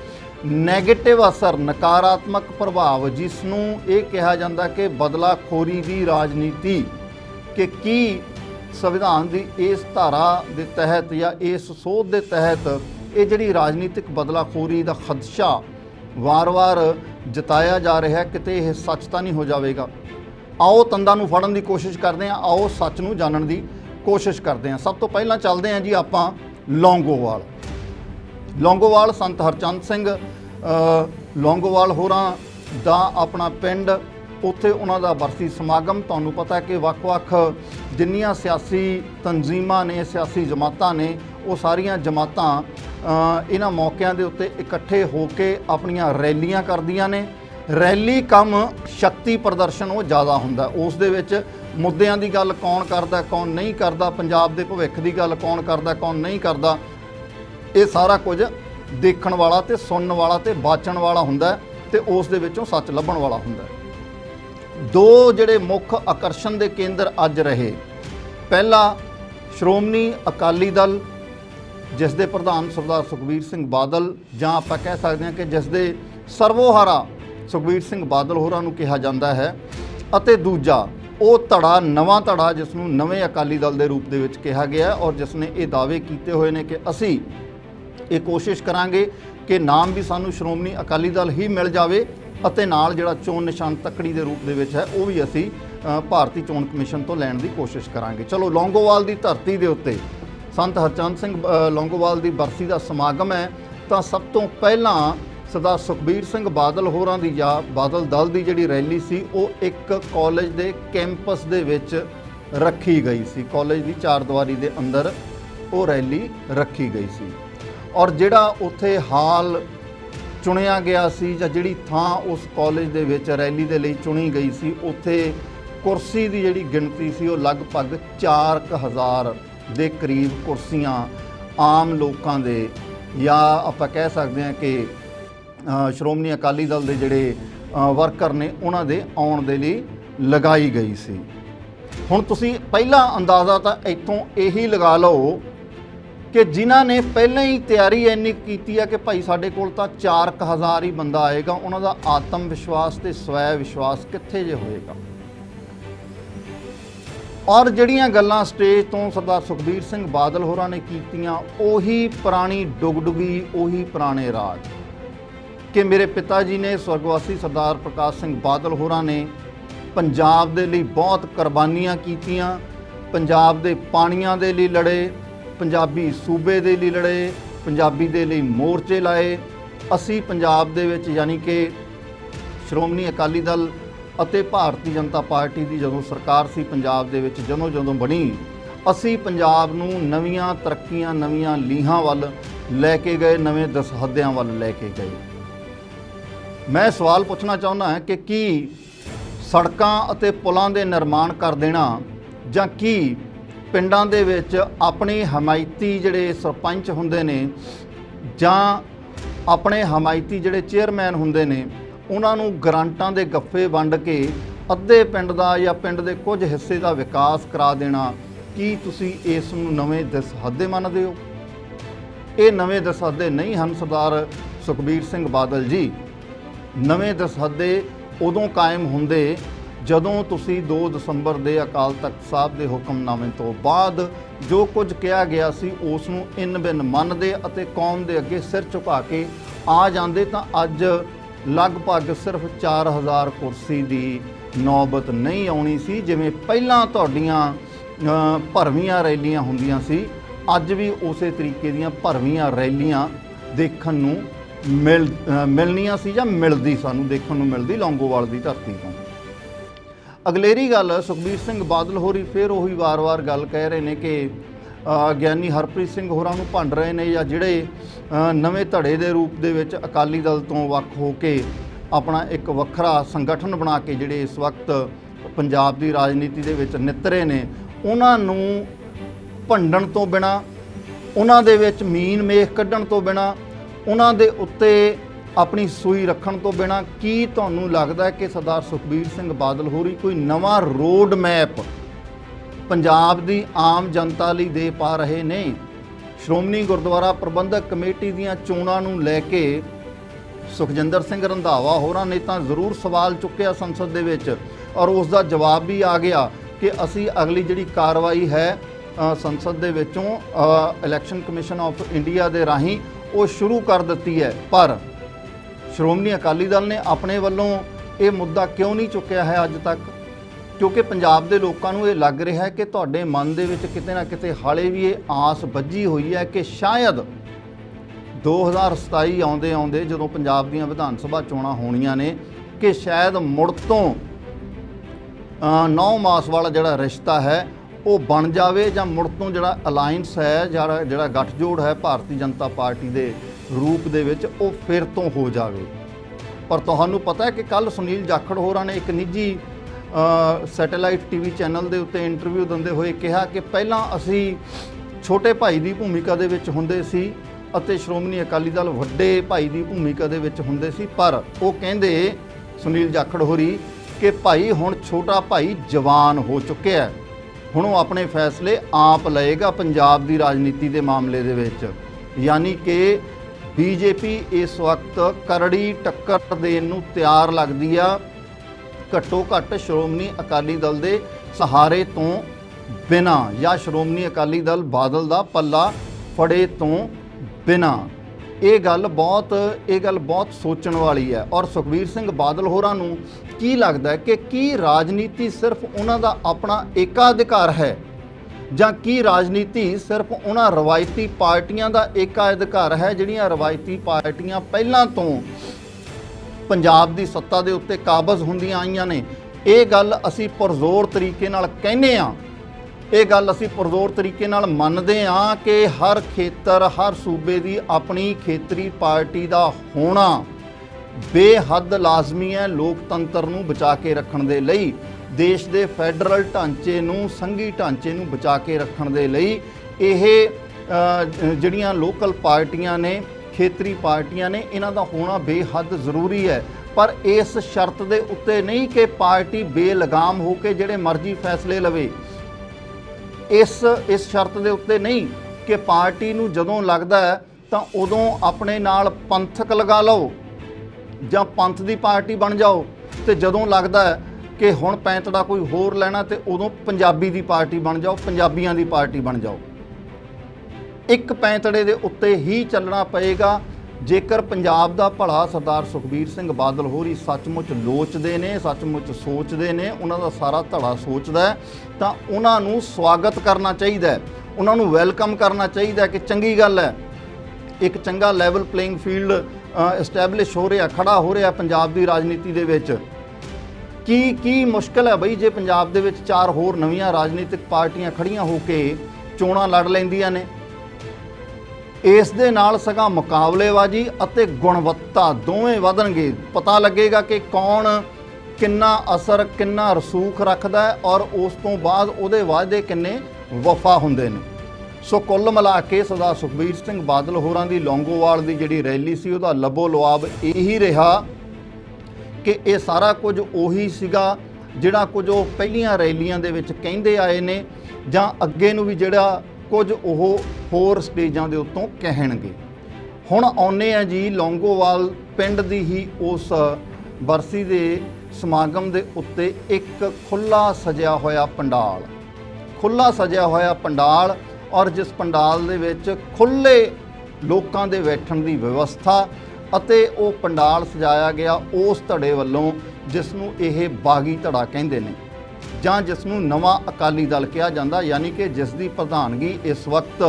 ਨੈਗੇਟਿਵ ਅਸਰ, ਨਕਾਰਾਤਮਕ ਪ੍ਰਭਾਵ ਜਿਸ ਨੂੰ ਇਹ ਕਿਹਾ ਜਾਂਦਾ ਕਿ ਬਦਲਾਖੋਰੀ ਦੀ ਰਾਜਨੀਤੀ ਕਿ ਕੀ ਸੰਵਿਧਾਨ ਦੀ ਇਸ ਧਾਰਾ ਦੇ ਤਹਿਤ ਜਾਂ ਇਸ ਸੋਧ ਦੇ ਤਹਿਤ ਇਹ ਜਿਹੜੀ ਰਾਜਨੀਤਿਕ ਬਦਲਾਖੋਰੀ ਦਾ ਖਦਸ਼ਾ ਵਾਰ-ਵਾਰ ਜਤਾਇਆ ਜਾ ਰਿਹਾ ਕਿਤੇ ਇਹ ਸੱਚ ਤਾਂ ਨਹੀਂ ਹੋ ਜਾਵੇਗਾ। ਆਓ ਤੰਦਾਂ ਨੂੰ ਫੜਨ ਦੀ ਕੋਸ਼ਿਸ਼ ਕਰਦੇ ਹਾਂ, ਆਓ ਸੱਚ ਨੂੰ ਜਾਣਨ ਦੀ ਕੋਸ਼ਿਸ਼ ਕਰਦੇ ਹਾਂ। ਸਭ ਤੋਂ ਪਹਿਲਾਂ ਚੱਲਦੇ ਹਾਂ ਜੀ ਆਪਾਂ ਲੌਂਗੋਵਾਲ। ਲੌਂਗੋਵਾਲ ਸੰਤ ਹਰਚੰਦ ਸਿੰਘ ਲੌਂਗੋਵਾਲ ਹੋਰਾਂ ਦਾ ਆਪਣਾ ਪਿੰਡ, ਉੱਥੇ ਉਹਨਾਂ ਦਾ ਬਰਸੀ ਸਮਾਗਮ। ਤੁਹਾਨੂੰ ਪਤਾ ਹੈ ਕਿ ਵੱਖ-ਵੱਖ ਜਿੰਨੀਆਂ ਸਿਆਸੀ ਤਨਜ਼ੀਮਾਂ ਨੇ, ਸਿਆਸੀ ਜਮਾਤਾਂ ਨੇ, ਉਹ ਸਾਰੀਆਂ ਜਮਾਤਾਂ ਇਹਨਾਂ ਮੌਕਿਆਂ ਦੇ ਉੱਤੇ ਇਕੱਠੇ ਹੋ ਕੇ ਆਪਣੀਆਂ ਰੈਲੀਆਂ ਕਰਦੀਆਂ ਨੇ। ਰੈਲੀ ਕੰਮ ਸ਼ਕਤੀ ਪ੍ਰਦਰਸ਼ਨ ਉਹ ਜ਼ਿਆਦਾ ਹੁੰਦਾ ਉਸ ਦੇ ਵਿੱਚ ਮੁੱਦਿਆਂ ਦੀ ਗੱਲ ਕੌਣ ਕਰਦਾ, ਕੌਣ ਨਹੀਂ ਕਰਦਾ, ਪੰਜਾਬ ਦੇ ਭਵਿੱਖ ਦੀ ਗੱਲ ਕੌਣ ਕਰਦਾ, ਕੌਣ ਨਹੀਂ ਕਰਦਾ, ਇਹ ਸਾਰਾ ਕੁਝ ਦੇਖਣ ਵਾਲਾ ਤੇ ਸੁਣਨ ਵਾਲਾ ਤੇ ਬਾਚਣ ਵਾਲਾ ਹੁੰਦਾ ਹੈ ਤੇ ਉਸ ਦੇ ਵਿੱਚੋਂ ਸੱਚ ਲੱਭਣ ਵਾਲਾ ਹੁੰਦਾ ਦੋ ਜਿਹੜੇ ਮੁੱਖ ਆਕਰਸ਼ਣ ਦੇ ਕੇਂਦਰ ਅੱਜ ਰਹੇ। ਪਹਿਲਾ ਸ਼੍ਰੋਮਣੀ ਅਕਾਲੀ ਦਲ ਜਿਸ ਦੇ ਪ੍ਰਧਾਨ ਸਰਦਾਰ ਸੁਖਬੀਰ ਸਿੰਘ ਬਾਦਲ, ਜਾਂ ਆਪਾਂ ਕਹਿ ਸਕਦੇ ਹਾਂ ਕਿ ਜਿਸ ਦੇ ਸਰਵੋਹਾਰਾ ਸੁਖਬੀਰ ਸਿੰਘ ਬਾਦਲ ਹੋਰਾਂ ਨੂੰ ਕਿਹਾ ਜਾਂਦਾ ਹੈ। ਅਤੇ ਦੂਜਾ, ਉਹ ਧੜਾ, ਨਵਾਂ ਧੜਾ ਜਿਸ ਨੂੰ ਨਵੇਂ ਅਕਾਲੀ ਦਲ ਦੇ ਰੂਪ ਦੇ ਵਿੱਚ ਕਿਹਾ ਗਿਆ ਔਰ ਜਿਸ ਨੇ ਇਹ ਦਾਅਵੇ ਕੀਤੇ ਹੋਏ ਨੇ ਕਿ ਅਸੀਂ ਇਹ ਕੋਸ਼ਿਸ਼ ਕਰਾਂਗੇ ਕਿ ਨਾਮ ਵੀ ਸਾਨੂੰ ਸ਼੍ਰੋਮਣੀ ਅਕਾਲੀ ਦਲ ਹੀ ਮਿਲ ਜਾਵੇ ਅਤੇ ਨਾਲ ਜਿਹੜਾ ਚੋਣ ਨਿਸ਼ਾਨ ਤੱਕੜੀ ਦੇ ਰੂਪ ਦੇ ਵਿੱਚ ਹੈ, ਉਹ ਵੀ ਅਸੀਂ ਭਾਰਤੀ ਚੋਣ ਕਮਿਸ਼ਨ ਤੋਂ ਲੈਣ ਦੀ ਕੋਸ਼ਿਸ਼ ਕਰਾਂਗੇ। ਚਲੋ, ਲੌਂਗੋਵਾਲ ਦੀ ਧਰਤੀ ਦੇ ਉੱਤੇ ਸੰਤ ਹਰਚੰਦ ਸਿੰਘ ਅ, ਲੌਂਗੋਵਾਲ ਦੀ ਬਰਸੀ ਦਾ ਸਮਾਗਮ ਹੈ ਤਾਂ ਸਭ ਤੋਂ ਪਹਿਲਾਂ ਸਰਦਾਰ ਸੁਖਬੀਰ ਸਿੰਘ ਬਾਦਲ ਹੋਰਾਂ ਦੀ ਜਾਂ ਬਾਦਲ ਦਲ ਦੀ ਜਿਹੜੀ ਰੈਲੀ ਸੀ ਉਹ ਇੱਕ ਕਾਲਜ ਦੇ ਕੈਂਪਸ ਦੇ ਵਿੱਚ ਰੱਖੀ ਗਈ ਸੀ। ਕਾਲਜ ਦੀ ਚਾਰ ਦੀਵਾਰੀ ਦੇ ਅੰਦਰ ਉਹ ਰੈਲੀ ਰੱਖੀ ਗਈ ਸੀ। ਔਰ ਜਿਹੜਾ ਉੱਥੇ ਹਾਲ ਚੁਣਿਆ ਗਿਆ ਸੀ ਜਾਂ ਜਿਹੜੀ ਥਾਂ ਉਸ ਕਾਲਜ ਦੇ ਵਿੱਚ ਰੈਲੀ ਦੇ ਲਈ ਚੁਣੀ ਗਈ ਸੀ ਉੱਥੇ ਕੁਰਸੀ ਦੀ ਜਿਹੜੀ ਗਿਣਤੀ ਸੀ ਉਹ ਲਗਭਗ 4000 ਦੇ ਕਰੀਬ ਕੁਰਸੀਆਂ ਆਮ ਲੋਕਾਂ ਦੇ ਜਾਂ ਆਪਾਂ ਕਹਿ ਸਕਦੇ ਹਾਂ ਕਿ ਸ਼੍ਰੋਮਣੀ ਅਕਾਲੀ ਦਲ ਦੇ ਜਿਹੜੇ ਵਰਕਰ ਨੇ ਉਹਨਾਂ ਦੇ ਆਉਣ ਦੇ ਲਈ ਲਗਾਈ ਗਈ ਸੀ। ਹੁਣ ਤੁਸੀਂ ਪਹਿਲਾ ਅੰਦਾਜ਼ਾ ਤਾਂ ਇੱਥੋਂ ਇਹੀ ਲਗਾ ਲਓ ਕਿ ਜਿਨ੍ਹਾਂ ਨੇ ਪਹਿਲਾਂ ਹੀ ਤਿਆਰੀ ਇੰਨੀ ਕੀਤੀ ਹੈ ਕਿ ਭਾਈ ਸਾਡੇ ਕੋਲ ਤਾਂ 4000 ਹੀ ਬੰਦਾ ਆਏਗਾ, ਉਹਨਾਂ ਦਾ ਆਤਮ ਵਿਸ਼ਵਾਸ ਤੇ ਸਵੈ ਵਿਸ਼ਵਾਸ ਕਿੱਥੇ ਜੇ ਹੋਏਗਾ? ਔਰ ਜਿਹੜੀਆਂ ਗੱਲਾਂ ਸਟੇਜ ਤੋਂ ਸਰਦਾਰ ਸੁਖਬੀਰ ਸਿੰਘ ਬਾਦਲ ਹੋਰਾਂ ਨੇ ਕੀਤੀਆਂ, ਉਹੀ ਪੁਰਾਣੀ ਡੁਗਡੁਗੀ, ਉਹੀ ਪੁਰਾਣੇ ਰਾਜ। ਕਿ ਮੇਰੇ ਪਿਤਾ ਜੀ ਨੇ, ਸਵਰਗਵਾਸੀ ਸਰਦਾਰ ਪ੍ਰਕਾਸ਼ ਸਿੰਘ ਬਾਦਲ ਹੋਰਾਂ ਨੇ ਪੰਜਾਬ ਦੇ ਲਈ ਬਹੁਤ ਕੁਰਬਾਨੀਆਂ ਕੀਤੀਆਂ, ਪੰਜਾਬ ਦੇ ਪਾਣੀਆਂ ਦੇ ਲਈ ਲੜੇ, ਪੰਜਾਬੀ ਸੂਬੇ ਦੇ ਲਈ ਲੜੇ, ਪੰਜਾਬੀ ਦੇ ਲਈ ਮੋਰਚੇ ਲਾਏ। ਅਸੀਂ ਪੰਜਾਬ ਦੇ ਵਿੱਚ ਯਾਨੀ ਕਿ ਸ਼੍ਰੋਮਣੀ ਅਕਾਲੀ ਦਲ ਅਤੇ ਭਾਰਤੀ ਜਨਤਾ ਪਾਰਟੀ ਦੀ ਜਦੋਂ ਸਰਕਾਰ ਸੀ ਪੰਜਾਬ ਦੇ ਵਿੱਚ ਜਦੋਂ ਜਦੋਂ ਬਣੀ, ਅਸੀਂ ਪੰਜਾਬ ਨੂੰ ਨਵੀਆਂ ਤਰੱਕੀਆਂ, ਨਵੀਆਂ ਲੀਹਾਂ ਵੱਲ ਲੈ ਕੇ ਗਏ, ਨਵੇਂ ਦਸਹੱਦਿਆਂ ਵੱਲ ਲੈ ਕੇ ਗਏ। ਮੈਂ ਸਵਾਲ ਪੁੱਛਣਾ ਚਾਹੁੰਦਾ ਹਾਂ ਕਿ ਕੀ ਸੜਕਾਂ ਅਤੇ ਪੁਲਾਂ ਦੇ ਨਿਰਮਾਣ ਕਰ ਦੇਣਾ ਜਾਂ ਕੀ ਪਿੰਡਾਂ ਦੇ ਵਿੱਚ ਆਪਣੇ ਹਮਾਇਤੀ ਜਿਹੜੇ ਸਰਪੰਚ ਹੁੰਦੇ ਨੇ ਜਾਂ ਆਪਣੇ ਹਮਾਇਤੀ ਜਿਹੜੇ ਚੇਅਰਮੈਨ ਹੁੰਦੇ ਨੇ ਉਹਨਾਂ ਨੂੰ ਗ੍ਰਾਂਟਾਂ ਦੇ ਗੱਫੇ ਵੰਡ ਕੇ ਅੱਧੇ ਪਿੰਡ ਦਾ ਜਾਂ ਪਿੰਡ ਦੇ ਕੁਝ ਹਿੱਸੇ ਦਾ ਵਿਕਾਸ ਕਰਾ ਦੇਣਾ, ਕੀ ਤੁਸੀਂ ਇਸ ਨੂੰ ਨਵੇਂ ਦਸਹੱਦੇ ਮੰਨਦੇ ਹੋ? ਇਹ ਨਵੇਂ ਦਸਹੱਦੇ ਨਹੀਂ ਹਨ ਸਰਦਾਰ ਸੁਖਬੀਰ ਸਿੰਘ ਬਾਦਲ ਜੀ। ਨਵੇਂ ਦਸਹੱਦੇ ਉਦੋਂ ਕਾਇਮ ਹੁੰਦੇ ਜਦੋਂ ਤੁਸੀਂ 2 ਦਸੰਬਰ ਦੇ ਅਕਾਲ ਤਖਤ ਸਾਹਿਬ ਦੇ ਹੁਕਮਨਾਮੇ ਤੋਂ ਬਾਅਦ ਜੋ ਕੁਝ ਕਿਹਾ ਗਿਆ ਸੀ ਉਸ ਨੂੰ ਇਨ ਬਿਨ ਮੰਨਦੇ ਅਤੇ ਕੌਮ ਦੇ ਅੱਗੇ ਸਿਰ ਝੁਕਾ ਕੇ ਆ ਜਾਂਦੇ ਤਾਂ ਅੱਜ ਲਗਭਗ ਸਿਰਫ 4000 ਕੁਰਸੀ ਦੀ ਨੌਬਤ ਨਹੀਂ ਆਉਣੀ ਸੀ, ਜਿਵੇਂ ਪਹਿਲਾਂ ਤੁਹਾਡੀਆਂ ਭਰਵੀਆਂ ਰੈਲੀਆਂ ਹੁੰਦੀਆਂ ਸੀ, ਅੱਜ ਵੀ ਉਸੇ ਤਰੀਕੇ ਦੀਆਂ ਭਰਵੀਆਂ ਰੈਲੀਆਂ ਦੇਖਣ ਨੂੰ ਮਿਲ ਮਿਲਣੀਆਂ ਸੀ ਜਾਂ ਮਿਲਦੀ ਸਾਨੂੰ ਦੇਖਣ ਨੂੰ ਮਿਲਦੀ ਲੌਂਗੋਵਾਲ ਦੀ ਧਰਤੀ ਤੋਂ। ਅਗਲੇਰੀ ਗੱਲ ਸੁਖਬੀਰ ਸਿੰਘ ਬਾਦਲ ਹੋਰੀ ਫਿਰ ਉਹੀ ਵਾਰ-ਵਾਰ ਗੱਲ ਕਹਿ ਰਹੇ ਨੇ ਕਿ ਗਿਆਨੀ ਹਰਪ੍ਰੀਤ ਸਿੰਘ ਹੋਰਾਂ ਨੂੰ ਭੰਡ ਰਹੇ ਨੇ ਜਾਂ ਜਿਹੜੇ ਨਵੇਂ ਧੜੇ ਦੇ ਰੂਪ ਦੇ ਵਿੱਚ ਅਕਾਲੀ ਦਲ ਤੋਂ ਵੱਖ ਹੋ ਕੇ ਆਪਣਾ ਇੱਕ ਵੱਖਰਾ ਸੰਗਠਨ ਬਣਾ ਕੇ ਜਿਹੜੇ ਇਸ ਵਕਤ ਪੰਜਾਬ ਦੀ ਰਾਜਨੀਤੀ ਦੇ ਵਿੱਚ ਨਿਤਰੇ ਨੇ, ਉਹਨਾਂ ਨੂੰ ਭੰਡਣ ਤੋਂ ਬਿਨਾ, ਉਹਨਾਂ ਦੇ ਵਿੱਚ ਮੀਨ ਮੇਖ ਕੱਢਣ ਤੋਂ ਬਿਨਾ, ਉਹਨਾਂ ਦੇ ਉੱਤੇ ਆਪਣੀ ਸੂਈ ਰੱਖਣ ਤੋਂ ਬਿਨਾ, ਕੀ ਤੁਹਾਨੂੰ ਲੱਗਦਾ ਕਿ ਸਰਦਾਰ ਸੁਖਬੀਰ ਸਿੰਘ ਬਾਦਲ ਹੋਰੀ ਕੋਈ ਨਵਾਂ ਰੋਡ ਮੈਪ ਪੰਜਾਬ ਦੀ ਆਮ ਜਨਤਾ ਲਈ ਦੇ ਪਾ ਰਹੇ ਨੇ। ਸ਼੍ਰੋਮਣੀ ਗੁਰਦੁਆਰਾ ਪ੍ਰਬੰਧਕ ਕਮੇਟੀ ਦੀਆਂ ਚੋਣਾਂ ਨੂੰ ਲੈ ਕੇ ਸੁਖਜਿੰਦਰ ਸਿੰਘ ਰੰਧਾਵਾ ਹੋਰਾਂ ਨੇ ਤਾਂ ਜ਼ਰੂਰ ਸਵਾਲ ਚੁੱਕਿਆ ਸੰਸਦ ਦੇ ਵਿੱਚ ਔਰ ਉਸ ਦਾ ਜਵਾਬ ਵੀ ਆ ਗਿਆ ਕਿ ਅਸੀਂ ਅਗਲੀ ਜਿਹੜੀ ਕਾਰਵਾਈ ਹੈ ਸੰਸਦ ਦੇ ਵਿੱਚੋਂ ਇਲੈਕਸ਼ਨ ਕਮਿਸ਼ਨ ਆਫ ਇੰਡੀਆ ਦੇ ਰਾਹੀਂ ਉਹ ਸ਼ੁਰੂ ਕਰ ਦਿੱਤੀ ਹੈ। ਪਰ ਸ਼੍ਰੋਮਣੀ ਅਕਾਲੀ ਦਲ ਨੇ ਆਪਣੇ ਵੱਲੋਂ ਇਹ ਮੁੱਦਾ ਕਿਉਂ ਨਹੀਂ ਚੁੱਕਿਆ ਹੈ ਅੱਜ ਤੱਕ? ਕਿਉਂਕਿ ਪੰਜਾਬ ਦੇ ਲੋਕਾਂ ਨੂੰ ਇਹ ਲੱਗ ਰਿਹਾ ਹੈ ਕਿ ਤੁਹਾਡੇ ਮਨ ਦੇ ਵਿੱਚ ਕਿਤੇ ਨਾ ਕਿਤੇ ਹਾਲੇ ਵੀ ਇਹ ਆਸ ਵੱਜੀ ਹੋਈ ਹੈ ਕਿ ਸ਼ਾਇਦ 2027 ਆਉਂਦੇ ਆਉਂਦੇ ਜਦੋਂ ਪੰਜਾਬ ਦੀਆਂ ਵਿਧਾਨ ਸਭਾ ਚੋਣਾਂ ਹੋਣੀਆਂ ਨੇ, ਕਿ ਸ਼ਾਇਦ ਮੁੜ ਤੋਂ ਨੌ ਮਾਸ ਵਾਲਾ ਜਿਹੜਾ ਰਿਸ਼ਤਾ ਹੈ, ਉਹ ਬਣ ਜਾਵੇ ਜਾਂ ਮੁੜ ਤੋਂ ਜਿਹੜਾ ਅਲਾਈਅੰਸ ਹੈ ਜਿਹੜਾ ਜਿਹੜਾ ਗੱਠਜੋੜ ਹੈ ਭਾਰਤੀ ਜਨਤਾ ਪਾਰਟੀ ਦੇ ਰੂਪ ਦੇ ਵਿੱਚ, ਉਹ ਫਿਰ ਤੋਂ ਹੋ ਜਾਵੇ। ਪਰ ਤੁਹਾਨੂੰ ਪਤਾ ਹੈ ਕਿ ਕੱਲ ਸੁਨੀਲ ਜਾਖੜ ਹੋਰਾਂ ਨੇ ਇੱਕ ਨਿੱਜੀ ਸੈਟੇਲਾਈਟ ਟੀਵੀ ਚੈਨਲ ਦੇ ਉੱਤੇ ਇੰਟਰਵਿਊ ਦਿੰਦੇ ਹੋਏ ਕਿਹਾ ਕਿ ਪਹਿਲਾਂ ਅਸੀਂ ਛੋਟੇ ਭਾਈ ਦੀ ਭੂਮਿਕਾ ਦੇ ਵਿੱਚ ਹੁੰਦੇ ਸੀ ਅਤੇ ਸ਼੍ਰੋਮਣੀ ਅਕਾਲੀ ਦਲ ਵੱਡੇ ਭਾਈ ਦੀ ਭੂਮਿਕਾ ਦੇ ਵਿੱਚ ਹੁੰਦੇ ਸੀ, ਪਰ ਉਹ ਕਹਿੰਦੇ ਸੁਨੀਲ ਜਾਖੜ ਹੋਰੀ ਕਿ ਭਾਈ ਹੁਣ ਛੋਟਾ ਭਾਈ ਜਵਾਨ ਹੋ ਚੁੱਕਿਆ ਹੈ। ਹੁਣ ਉਹ ਆਪਣੇ ਫੈਸਲੇ ਆਪ ਲਏਗਾ ਪੰਜਾਬ ਦੀ ਰਾਜਨੀਤੀ ਦੇ ਮਾਮਲੇ ਦੇ ਵਿੱਚ। ਯਾਨੀ ਕਿ ਬੀਜੇਪੀ ਇਸ ਵਕਤ ਕਰੜੀ ਟੱਕਰ ਦੇਣ ਨੂੰ ਤਿਆਰ ਲੱਗਦੀ ਆ। ਘੱਟੋ ਘੱਟ ਸ਼੍ਰੋਮਣੀ ਅਕਾਲੀ ਦਲ ਦੇ ਸਹਾਰੇ ਤੋਂ ਬਿਨਾ ਜਾਂ ਸ਼੍ਰੋਮਣੀ ਅਕਾਲੀ ਦਲ ਬਾਦਲ ਦਾ ਪੱਲਾ ਫੜੇ ਤੋਂ ਬਿਨਾ। ਇਹ ਗੱਲ ਬਹੁਤ, ਇਹ ਗੱਲ ਬਹੁਤ ਸੋਚਣ ਵਾਲੀ ਹੈ। ਔਰ ਸੁਖਬੀਰ ਸਿੰਘ ਬਾਦਲ ਹੋਰਾਂ ਨੂੰ ਕੀ ਲੱਗਦਾ ਹੈ ਕਿ ਕੀ ਰਾਜਨੀਤੀ ਸਿਰਫ ਉਹਨਾਂ ਦਾ ਆਪਣਾ ਏਕਾ ਅਧਿਕਾਰ ਹੈ? ਜਾਂ ਕੀ ਰਾਜਨੀਤੀ ਸਿਰਫ ਉਹਨਾਂ ਰਵਾਇਤੀ ਪਾਰਟੀਆਂ ਦਾ ਏਕਾ ਅਧਿਕਾਰ ਹੈ ਜਿਹੜੀਆਂ ਰਵਾਇਤੀ ਪਾਰਟੀਆਂ ਪਹਿਲਾਂ ਤੋਂ ਪੰਜਾਬ ਦੀ ਸੱਤਾ ਦੇ ਉੱਤੇ ਕਾਬਜ਼ ਹੁੰਦੀਆਂ ਆਈਆਂ ਨੇ। ਇਹ ਗੱਲ ਅਸੀਂ ਪਰਜ਼ੋਰ ਤਰੀਕੇ ਨਾਲ ਕਹਿੰਦੇ ਆ ਇਹ ਗੱਲ ਅਸੀਂ ਪਰਜ਼ੋਰ ਤਰੀਕੇ ਨਾਲ ਮੰਨਦੇ ਆ ਕਿ ਹਰ ਖੇਤਰ, ਹਰ ਸੂਬੇ ਦੀ ਆਪਣੀ ਖੇਤਰੀ ਪਾਰਟੀ ਦਾ ਹੋਣਾ ਬੇਹੱਦ ਲਾਜ਼ਮੀ ਹੈ ਲੋਕਤੰਤਰ ਨੂੰ ਬਚਾ ਕੇ ਰੱਖਣ ਦੇ ਲਈ, ਦੇਸ਼ ਦੇ ਫੈਡਰਲ ਢਾਂਚੇ ਨੂੰ, ਸੰਘੀ ਢਾਂਚੇ ਨੂੰ ਬਚਾ ਕੇ ਰੱਖਣ ਦੇ ਲਈ। ਇਹ ਜਿਹੜੀਆਂ ਲੋਕਲ ਪਾਰਟੀਆਂ ਨੇ ਖੇਤਰੀ ਪਾਰਟੀਆਂ ਨੇ ਇਹਨਾਂ ਦਾ ਹੋਣਾ ਬੇਹੱਦ ਜ਼ਰੂਰੀ ਹੈ। ਪਰ ਇਸ ਸ਼ਰਤ ਦੇ ਉੱਤੇ ਨਹੀਂ ਕਿ ਪਾਰਟੀ ਬੇਲਗਾਮ ਹੋ ਕੇ ਜਿਹੜੇ ਮਰਜ਼ੀ ਫੈਸਲੇ ਲਵੇ। ਇਸ ਇਸ ਸ਼ਰਤ ਦੇ ਉੱਤੇ ਨਹੀਂ ਕਿ ਪਾਰਟੀ ਨੂੰ ਜਦੋਂ ਲੱਗਦਾ ਹੈ ਤਾਂ ਉਦੋਂ ਆਪਣੇ ਨਾਲ ਪੰਥਕ ਲਗਾ ਲਓ ਜਾਂ ਪੰਥ ਦੀ ਪਾਰਟੀ ਬਣ ਜਾਓ। ਤੇ ਜਦੋਂ ਲੱਗਦਾ ਹੈ ਕਿ ਹੁਣ ਪੈਂਤੜਾ ਕੋਈ ਹੋਰ ਲੈਣਾ ਤੇ ਉਦੋਂ ਪੰਜਾਬੀ ਦੀ ਪਾਰਟੀ ਬਣ ਜਾਓ, ਪੰਜਾਬੀਆਂ ਦੀ ਪਾਰਟੀ ਬਣ ਜਾਓ। ਇੱਕ ਪੈਂਤੜੇ ਦੇ ਉੱਤੇ ਹੀ ਚੱਲਣਾ ਪਏਗਾ। ਜੇਕਰ ਪੰਜਾਬ ਦਾ ਭਲਾ ਸਰਦਾਰ ਸੁਖਬੀਰ ਸਿੰਘ ਬਾਦਲ ਹੋਰੀ ਸੱਚਮੁੱਚ ਲੋਚਦੇ ਨੇ, ਸੱਚਮੁੱਚ ਸੋਚਦੇ ਨੇ, ਉਹਨਾਂ ਦਾ ਸਾਰਾ ਧੜਾ ਸੋਚਦਾ ਤਾਂ ਉਹਨਾਂ ਨੂੰ ਸਵਾਗਤ ਕਰਨਾ ਚਾਹੀਦਾ ਹੈ। ਉਹਨਾਂ ਨੂੰ ਵੈਲਕਮ ਕਰਨਾ ਚਾਹੀਦਾ ਕਿ ਚੰਗੀ ਗੱਲ ਹੈ। ਇੱਕ ਚੰਗਾ ਲੈਵਲ ਪਲੇਇੰਗ ਫੀਲਡ ਐਸਟੈਬਲਿਸ਼ ਹੋ ਰਿਹਾ, ਖੜਾ ਹੋ ਰਿਹਾ ਪੰਜਾਬ ਦੀ ਰਾਜਨੀਤੀ ਦੇ ਵਿੱਚ। ਕੀ ਕੀ ਮੁਸ਼ਕਲ ਹੈ ਬਈ ਜੇ ਪੰਜਾਬ ਦੇ ਵਿੱਚ ਚਾਰ ਹੋਰ ਨਵੀਆਂ ਰਾਜਨੀਤਿਕ ਪਾਰਟੀਆਂ ਖੜੀਆਂ ਹੋ ਕੇ ਚੋਣਾਂ ਲੜ ਲੈਂਦੀਆਂ ਨੇ? ਇਸ ਦੇ ਨਾਲ ਸਗਾ ਮੁਕਾਬਲੇਬਾਜ਼ੀ ਅਤੇ ਗੁਣਵੱਤਾ ਦੋਵੇਂ ਵਧਣਗੇ। ਪਤਾ ਲੱਗੇਗਾ ਕਿ ਕੌਣ ਕਿੰਨਾ ਅਸਰ, ਕਿੰਨਾ ਰਸੂਖ ਰੱਖਦਾ ਹੈ ਔਰ ਉਸ ਤੋਂ ਬਾਅਦ ਉਹਦੇ ਵਾਅਦੇ ਕਿੰਨੇ ਵਫਾ ਹੁੰਦੇ ਨੇ। ਸੋ ਕੁੱਲ ਮਿਲਾ ਕੇ ਸਰਦਾਰ ਸੁਖਬੀਰ ਸਿੰਘ ਬਾਦਲ ਹੋਰਾਂ ਦੀ ਲੌਂਗੋਵਾਲ ਦੀ ਜਿਹੜੀ ਰੈਲੀ ਸੀ, ਉਹਦਾ ਲੱਭੋ ਲਵਾਬ ਇਹੀ ਰਿਹਾ ਕਿ ਇਹ ਸਾਰਾ ਕੁਝ ਉਹੀ ਸੀਗਾ ਜਿਹੜਾ ਕੁਝ ਉਹ ਪਹਿਲੀਆਂ ਰੈਲੀਆਂ ਦੇ ਵਿੱਚ ਕਹਿੰਦੇ ਆਏ ਨੇ ਜਾਂ ਅੱਗੇ ਨੂੰ ਵੀ ਜਿਹੜਾ ਕੁਝ ਉਹ ਹੋਰ ਸਟੇਜਾਂ ਦੇ ਉੱਤੋਂ ਕਹਿਣਗੇ। ਹੁਣ ਆਉਨੇ ਆ ਜੀ ਲੌਂਗੋਵਾਲ ਪਿੰਡ ਦੀ ਹੀ ਉਸ ਬਰਸੀ ਦੇ ਸਮਾਗਮ ਦੇ ਉੱਤੇ ਇੱਕ ਖੁੱਲਾ ਸਜਿਆ ਹੋਇਆ ਪੰਡਾਲ। ਖੁੱਲਾ ਸਜਿਆ ਹੋਇਆ ਪੰਡਾਲ ਔਰ ਜਿਸ ਪੰਡਾਲ ਦੇ ਵਿੱਚ ਖੁੱਲੇ ਲੋਕਾਂ ਦੇ ਬੈਠਣ ਦੀ ਵਿਵਸਥਾ ਅਤੇ ਉਹ ਪੰਡਾਲ ਸਜਾਇਆ ਗਿਆ ਉਸ ਧੜੇ ਵੱਲੋਂ, ਜਿਸ ਨੂੰ ਇਹ ਬਾਗੀ ਧੜਾ ਕਹਿੰਦੇ ਨੇ। ਜਾਂ ਜਿਸ ਨੂੰ ਨਵਾਂ ਅਕਾਲੀ ਦਲ ਕਿਹਾ ਜਾਂਦਾ, ਯਾਨੀ ਕਿ ਜਿਸ ਦੀ ਪ੍ਰਧਾਨਗੀ ਇਸ ਵਕਤ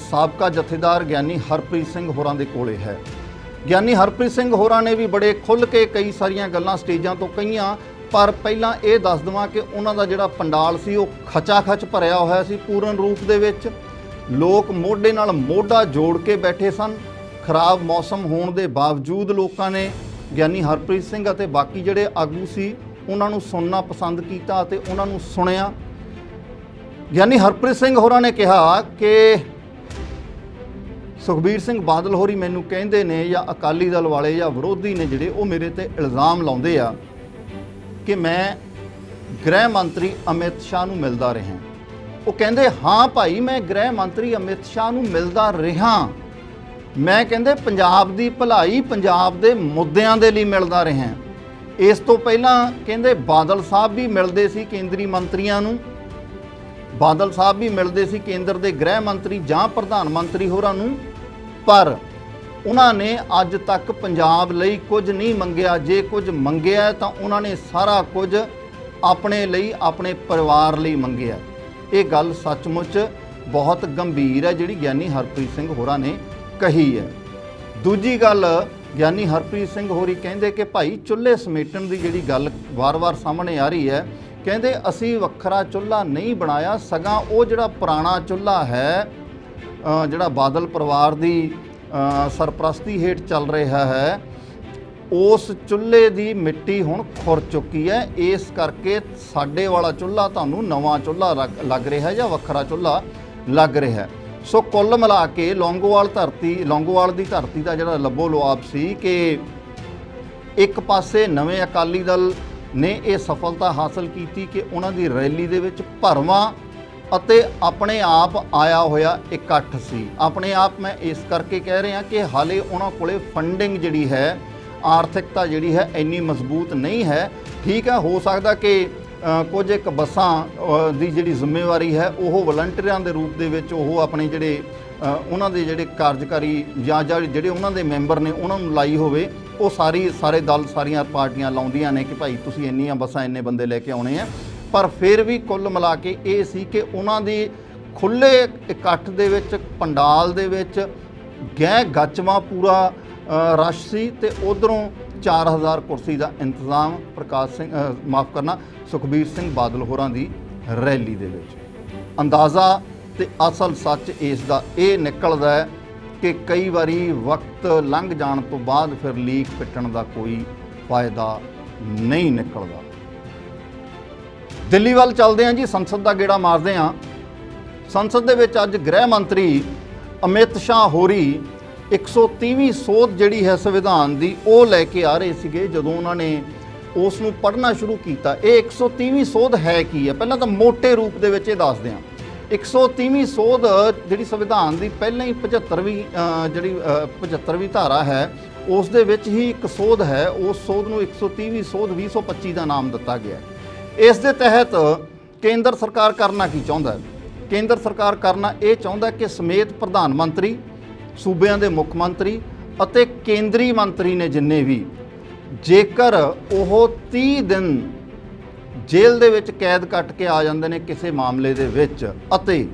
ਸਾਬਕਾ ਜਥੇਦਾਰ ਗਿਆਨੀ ਹਰਪ੍ਰੀਤ ਸਿੰਘ ਹੋਰਾਂ ਦੇ ਕੋਲੇ ਹੈ। ਗਿਆਨੀ ਹਰਪ੍ਰੀਤ ਸਿੰਘ ਹੋਰਾਂ ਨੇ ਵੀ ਬੜੇ ਖੁੱਲ੍ਹ ਕੇ ਕਈ ਸਾਰੀਆਂ ਗੱਲਾਂ ਸਟੇਜਾਂ ਤੋਂ ਕਹੀਆਂ, ਪਰ ਪਹਿਲਾਂ ਇਹ ਦੱਸ ਦਵਾਂ ਕਿ ਉਹਨਾਂ ਦਾ ਜਿਹੜਾ ਪੰਡਾਲ ਸੀ, ਉਹ ਖਚਾ ਖਚ ਭਰਿਆ ਹੋਇਆ ਸੀ ਪੂਰਨ ਰੂਪ ਦੇ ਵਿੱਚ। ਲੋਕ ਮੋਢੇ ਨਾਲ ਮੋਢਾ ਜੋੜ ਕੇ ਬੈਠੇ ਸਨ। ਖਰਾਬ ਮੌਸਮ ਹੋਣ ਦੇ ਬਾਵਜੂਦ ਲੋਕਾਂ ਨੇ ਗਿਆਨੀ ਹਰਪ੍ਰੀਤ ਸਿੰਘ ਅਤੇ ਬਾਕੀ ਜਿਹੜੇ ਆਗੂ ਸੀ ਉਹਨਾਂ ਨੂੰ ਸੁਣਨਾ ਪਸੰਦ ਕੀਤਾ ਅਤੇ ਉਹਨਾਂ ਨੂੰ ਸੁਣਿਆ। ਗਿਆਨੀ ਹਰਪ੍ਰੀਤ ਸਿੰਘ ਹੋਰਾਂ ਨੇ ਕਿਹਾ ਕਿ ਸੁਖਬੀਰ ਸਿੰਘ ਬਾਦਲ ਹੋਰੀ ਮੈਨੂੰ ਕਹਿੰਦੇ ਨੇ ਜਾਂ ਅਕਾਲੀ ਦਲ ਵਾਲੇ ਜਾਂ ਵਿਰੋਧੀ ਨੇ ਜਿਹੜੇ ਉਹ ਮੇਰੇ ਤੇ ਇਲਜ਼ਾਮ ਲਾਉਂਦੇ ਆ ਕਿ ਮੈਂ ਗ੍ਰਹਿ ਮੰਤਰੀ ਅਮਿਤ ਸ਼ਾਹ ਨੂੰ ਮਿਲਦਾ ਰਿਹਾ। ਉਹ ਕਹਿੰਦੇ, ਹਾਂ ਭਾਈ, ਮੈਂ ਗ੍ਰਹਿ ਮੰਤਰੀ ਅਮਿਤ ਸ਼ਾਹ ਨੂੰ ਮਿਲਦਾ ਰਿਹਾ। ਮੈਂ ਕਹਿੰਦੇ, ਪੰਜਾਬ ਦੀ ਭਲਾਈ ਪੰਜਾਬ ਦੇ ਮੁੱਦਿਆਂ ਦੇ ਲਈ ਮਿਲਦਾ ਰਿਹਾ। ਇਸ ਤੋਂ ਪਹਿਲਾਂ ਕਹਿੰਦੇ ਬਾਦਲ ਸਾਹਿਬ ਵੀ ਮਿਲਦੇ ਸੀ ਕੇਂਦਰੀ ਮੰਤਰੀਆਂ ਨੂੰ। ਬਾਦਲ ਸਾਹਿਬ ਵੀ ਮਿਲਦੇ ਸੀ ਕੇਂਦਰ ਦੇ ਗ੍ਰਹਿ ਮੰਤਰੀ ਜਾਂ ਪ੍ਰਧਾਨ ਮੰਤਰੀ ਹੋਰਾਂ ਨੂੰ। ਪਰ ਉਹਨਾਂ ਨੇ ਅੱਜ ਤੱਕ ਪੰਜਾਬ ਲਈ ਕੁਝ ਨਹੀਂ ਮੰਗਿਆ। ਜੇ ਕੁਝ ਮੰਗਿਆ ਤਾਂ ਉਹਨਾਂ ਨੇ ਸਾਰਾ ਕੁਝ ਆਪਣੇ ਲਈ, ਆਪਣੇ ਪਰਿਵਾਰ ਲਈ ਮੰਗਿਆ। ਇਹ ਗੱਲ ਸੱਚਮੁੱਚ ਬਹੁਤ ਗੰਭੀਰ ਹੈ, ਜਿਹੜੀ ਗਿਆਨੀ ਹਰਪ੍ਰੀਤ ਸਿੰਘ ਹੋਰਾਂ ਨੇ ਕਹੀ ਹੈ। ਦੂਜੀ ਗੱਲ ਗਿਆਨੀ ਹਰਪ੍ਰੀਤ ਸਿੰਘ ਹੋਰੀ ਕਹਿੰਦੇ ਕਿ ਭਾਈ ਚੁੱਲ੍ਹੇ ਸਮੇਟਣ ਦੀ ਜਿਹੜੀ ਗੱਲ ਵਾਰ-ਵਾਰ ਸਾਹਮਣੇ ਆ ਰਹੀ ਹੈ, ਕਹਿੰਦੇ ਅਸੀਂ ਵੱਖਰਾ ਚੁੱਲ੍ਹਾ ਨਹੀਂ ਬਣਾਇਆ, ਸਗਾਂ ਉਹ ਜਿਹੜਾ ਪੁਰਾਣਾ ਚੁੱਲ੍ਹਾ ਹੈ ਜਿਹੜਾ ਬਾਦਲ ਪਰਿਵਾਰ ਦੀ ਸਰਪ੍ਰਸਤੀ ਹੇਠ ਚੱਲ ਰਿਹਾ ਹੈ, ਉਸ ਚੁੱਲ੍ਹੇ ਦੀ ਮਿੱਟੀ ਹੁਣ ਖੁਰ ਚੁੱਕੀ ਹੈ। ਇਸ ਕਰਕੇ ਸਾਡੇ ਵਾਲਾ ਚੁੱਲ੍ਹਾ ਤੁਹਾਨੂੰ ਨਵਾਂ ਚੁੱਲ੍ਹਾ ਲੱਗ- ਲੱਗ ਰਿਹਾ ਜਾਂ ਵੱਖਰਾ ਚੁੱਲ੍ਹਾ ਲੱਗ ਰਿਹਾ ਹੈ। ਸੋ ਕੁੱਲ ਮਿਲਾ ਕੇ ਲੌਂਗੋਵਾਲ ਧਰਤੀ, ਲੌਂਗੋਵਾਲ ਦੀ ਧਰਤੀ ਦਾ ਜਿਹੜਾ ਲੱਭੋ ਲੁਆਬ ਸੀ ਕਿ ਇੱਕ ਪਾਸੇ ਨਵੇਂ ਅਕਾਲੀ ਦਲ ਨੇ ਇਹ ਸਫਲਤਾ ਹਾਸਲ ਕੀਤੀ ਕਿ ਉਹਨਾਂ ਦੀ ਰੈਲੀ ਦੇ ਵਿੱਚ ਭਰਵਾਂ ਅਤੇ ਆਪਣੇ ਆਪ ਆਇਆ ਹੋਇਆ ਇਕੱਠ ਸੀ। ਆਪਣੇ ਆਪ ਮੈਂ ਇਸ ਕਰਕੇ ਕਹਿ ਰਿਹਾ ਕਿ ਹਾਲੇ ਉਹਨਾਂ ਕੋਲੇ ਫੰਡਿੰਗ ਜਿਹੜੀ ਹੈ, ਆਰਥਿਕਤਾ ਜਿਹੜੀ ਹੈ, ਇੰਨੀ ਮਜ਼ਬੂਤ ਨਹੀਂ ਹੈ। ਠੀਕ ਹੈ, ਹੋ ਸਕਦਾ ਕਿ ਕੁਝ ਇੱਕ ਬੱਸਾਂ ਦੀ ਜਿਹੜੀ ਜ਼ਿੰਮੇਵਾਰੀ ਹੈ, ਉਹ ਵਲੰਟੀਅਰਾਂ ਦੇ ਰੂਪ ਦੇ ਵਿੱਚ ਉਹ ਆਪਣੇ ਜਿਹੜੇ ਉਹਨਾਂ ਦੇ ਜਿਹੜੇ ਕਾਰਜਕਾਰੀ ਜਾਂ ਜਿਹੜੇ ਉਹਨਾਂ ਦੇ ਮੈਂਬਰ ਨੇ, ਉਹਨਾਂ ਨੂੰ ਲਾਈ ਹੋਵੇ, ਉਹ ਸਾਰੀ, ਸਾਰੇ ਦਲ, ਸਾਰੀਆਂ ਪਾਰਟੀਆਂ ਲਾਉਂਦੀਆਂ ਨੇ ਕਿ ਭਾਈ ਤੁਸੀਂ ਇੰਨੀਆਂ ਬੱਸਾਂ, ਇੰਨੇ ਬੰਦੇ ਲੈ ਕੇ ਆਉਣੇ ਆ। ਪਰ ਫਿਰ ਵੀ ਕੁੱਲ ਮਿਲਾ ਕੇ ਇਹ ਸੀ ਕਿ ਉਹਨਾਂ ਦੀ ਖੁੱਲੇ ਇਕੱਠ ਦੇ ਵਿੱਚ, ਪੰਡਾਲ ਦੇ ਵਿੱਚ ਗਹਿ ਗੱਚਵਾ ਪੂਰਾ ਰਸ਼ ਸੀ ਤੇ ਉਧਰੋਂ 4000 ਕੁਰਸੀ ਦਾ ਇੰਤਜ਼ਾਮ, ਪ੍ਰਕਾਸ਼ ਸਿੰਘ ਮਾਫ ਕਰਨਾ ਸੁਖਬੀਰ ਸਿੰਘ ਬਾਦਲ ਹੋਰਾਂ ਦੀ ਰੈਲੀ ਦੇ ਵਿੱਚ। ਅੰਦਾਜ਼ਾ ਤੇ ਅਸਲ ਸੱਚ ਇਸ ਦਾ ਇਹ ਨਿਕਲਦਾ ਹੈ ਕਿ ਕਈ ਵਾਰੀ ਵਕਤ ਲੰਘ ਜਾਣ ਤੋਂ ਬਾਅਦ ਫਿਰ ਲੀਕ ਪਿੱਟਣ ਦਾ ਕੋਈ ਫਾਇਦਾ ਨਹੀਂ ਨਿਕਲਦਾ। ਦਿੱਲੀ ਵੱਲ ਚੱਲਦੇ ਹਾਂ ਜੀ, ਸੰਸਦ ਦਾ ਗੇੜਾ ਮਾਰਦੇ ਹਾਂ। ਸੰਸਦ ਦੇ ਵਿੱਚ ਅੱਜ ਗ੍ਰਹਿ ਮੰਤਰੀ ਅਮਿਤ ਸ਼ਾਹ ਹੋਰੀ 130ਵੀਂ ਸੋਧ ਜਿਹੜੀ ਹੈ ਸੰਵਿਧਾਨ ਦੀ, ਉਹ ਲੈ ਕੇ ਆ ਰਹੇ ਸੀਗੇ ਜਦੋਂ ਉਹਨਾਂ ਨੇ ਉਸ ਨੂੰ ਪੜ੍ਹਨਾ ਸ਼ੁਰੂ ਕੀਤਾ। ਇਹ 130ਵੀਂ ਸੋਧ ਹੈ ਕੀ ਹੈ? ਪਹਿਲਾਂ ਤਾਂ ਮੋٹے ਰੂਪ ਦੇ ਵਿੱਚ ਇਹ ਦੱਸਦੇ ਹਾਂ 130ਵੀਂ ਸੋਧ ਜਿਹੜੀ ਸੰਵਿਧਾਨ ਦੀ ਪਹਿਲਾਂ ਹੀ 75ਵੀਂ ਜਿਹੜੀ ਅ, 75ਵੀਂ ਧਾਰਾ ਹੈ ਉਸ ਦੇ ਵਿੱਚ ਹੀ ਇੱਕ ਸੋਧ ਹੈ। ਉਸ ਸੋਧ ਨੂੰ 130ਵੀਂ ਸੋਧ 2025 ਦਾ ਨਾਮ ਦਿੱਤਾ ਗਿਆ ਇਸ ਦੇ ਤਹਿਤ ਕੇਂਦਰ ਸਰਕਾਰ ਕਰਨਾ ਕੀ ਚਾਹੁੰਦਾ ਹੈ? ਕੇਂਦਰ ਸਰਕਾਰ ਕਰਨਾ ਇਹ ਚਾਹੁੰਦਾ ਕਿ ਸਮੇਤ ਪ੍ਰਧਾਨ ਮੰਤਰੀ ਸੂਬਿਆਂ ਦੇ ਮੁੱਖ ਮੰਤਰੀ ਅਤੇ ਕੇਂਦਰੀ ਮੰਤਰੀ ਨੇ ਜਿੰਨੇ ਵੀ ਜੇਕਰ ਉਹ 30 ਦਿਨ ਜੇਲ੍ਹ ਦੇ ਵਿੱਚ ਕੈਦ ਕੱਟ ਕੇ ਆ ਜਾਂਦੇ ਨੇ ਕਿਸੇ ਮਾਮਲੇ ਦੇ ਵਿੱਚ, ਅਤੇ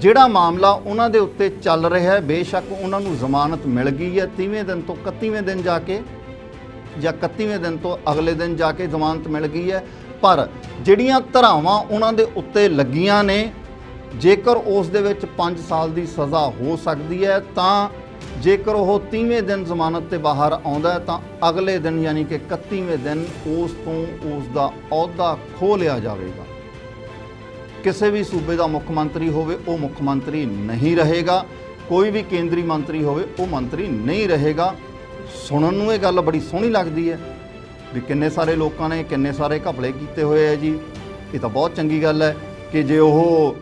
ਜਿਹੜਾ ਮਾਮਲਾ ਉਹਨਾਂ ਦੇ ਉੱਤੇ ਚੱਲ ਰਿਹਾ ਹੈ, ਬੇਸ਼ੱਕ ਉਹਨਾਂ ਨੂੰ ਜ਼ਮਾਨਤ ਮਿਲ ਗਈ ਹੈ 30ਵੇਂ ਦਿਨ ਤੋਂ 31ਵੇਂ ਦਿਨ ਜਾ ਕੇ ਜਾਂ 31ਵੇਂ ਦਿਨ ਤੋਂ ਅਗਲੇ ਦਿਨ ਜਾ ਕੇ ਜ਼ਮਾਨਤ ਮਿਲ ਗਈ ਹੈ, ਪਰ ਜਿਹੜੀਆਂ ਧਰਾਵਾਂ ਉਹਨਾਂ ਦੇ ਉੱਤੇ ਲੱਗੀਆਂ ਨੇ, ਜੇਕਰ ਉਸ ਦੇ ਵਿੱਚ 5 ਸਾਲ ਦੀ ਸਜ਼ਾ ਹੋ ਸਕਦੀ ਹੈ, ਤਾਂ ਜੇਕਰ ਉਹ 30ਵੇਂ ਦਿਨ ਜ਼ਮਾਨਤ ਤੇ ਬਾਹਰ ਆਉਂਦਾ ਤਾਂ ਅਗਲੇ ਦਿਨ ਯਾਨੀ ਕਿ 31ਵੇਂ ਦਿਨ ਉਸ ਤੋਂ ਉਸ ਦਾ ਅਹੁਦਾ ਖੋਹ ਲਿਆ ਜਾਵੇਗਾ। ਕਿਸੇ ਵੀ ਸੂਬੇ ਦਾ ਮੁੱਖ ਮੰਤਰੀ ਹੋਵੇ, ਉਹ ਮੁੱਖ ਮੰਤਰੀ ਨਹੀਂ ਰਹੇਗਾ। ਕੋਈ ਵੀ ਕੇਂਦਰੀ ਮੰਤਰੀ ਹੋਵੇ, ਉਹ ਮੰਤਰੀ ਨਹੀਂ ਰਹੇਗਾ। ਸੁਣਨ ਨੂੰ ਇਹ ਗੱਲ ਬੜੀ ਸੋਹਣੀ ਲੱਗਦੀ ਹੈ ਵੀ ਕਿੰਨੇ ਸਾਰੇ ਲੋਕਾਂ ਨੇ ਕਿੰਨੇ ਸਾਰੇ ਘਪਲੇ ਕੀਤੇ ਹੋਏ ਆ ਜੀ। ਇਹ ਤਾਂ ਬਹੁਤ ਚੰਗੀ ਗੱਲ ਹੈ ਕਿ ਜੇ ਉਹ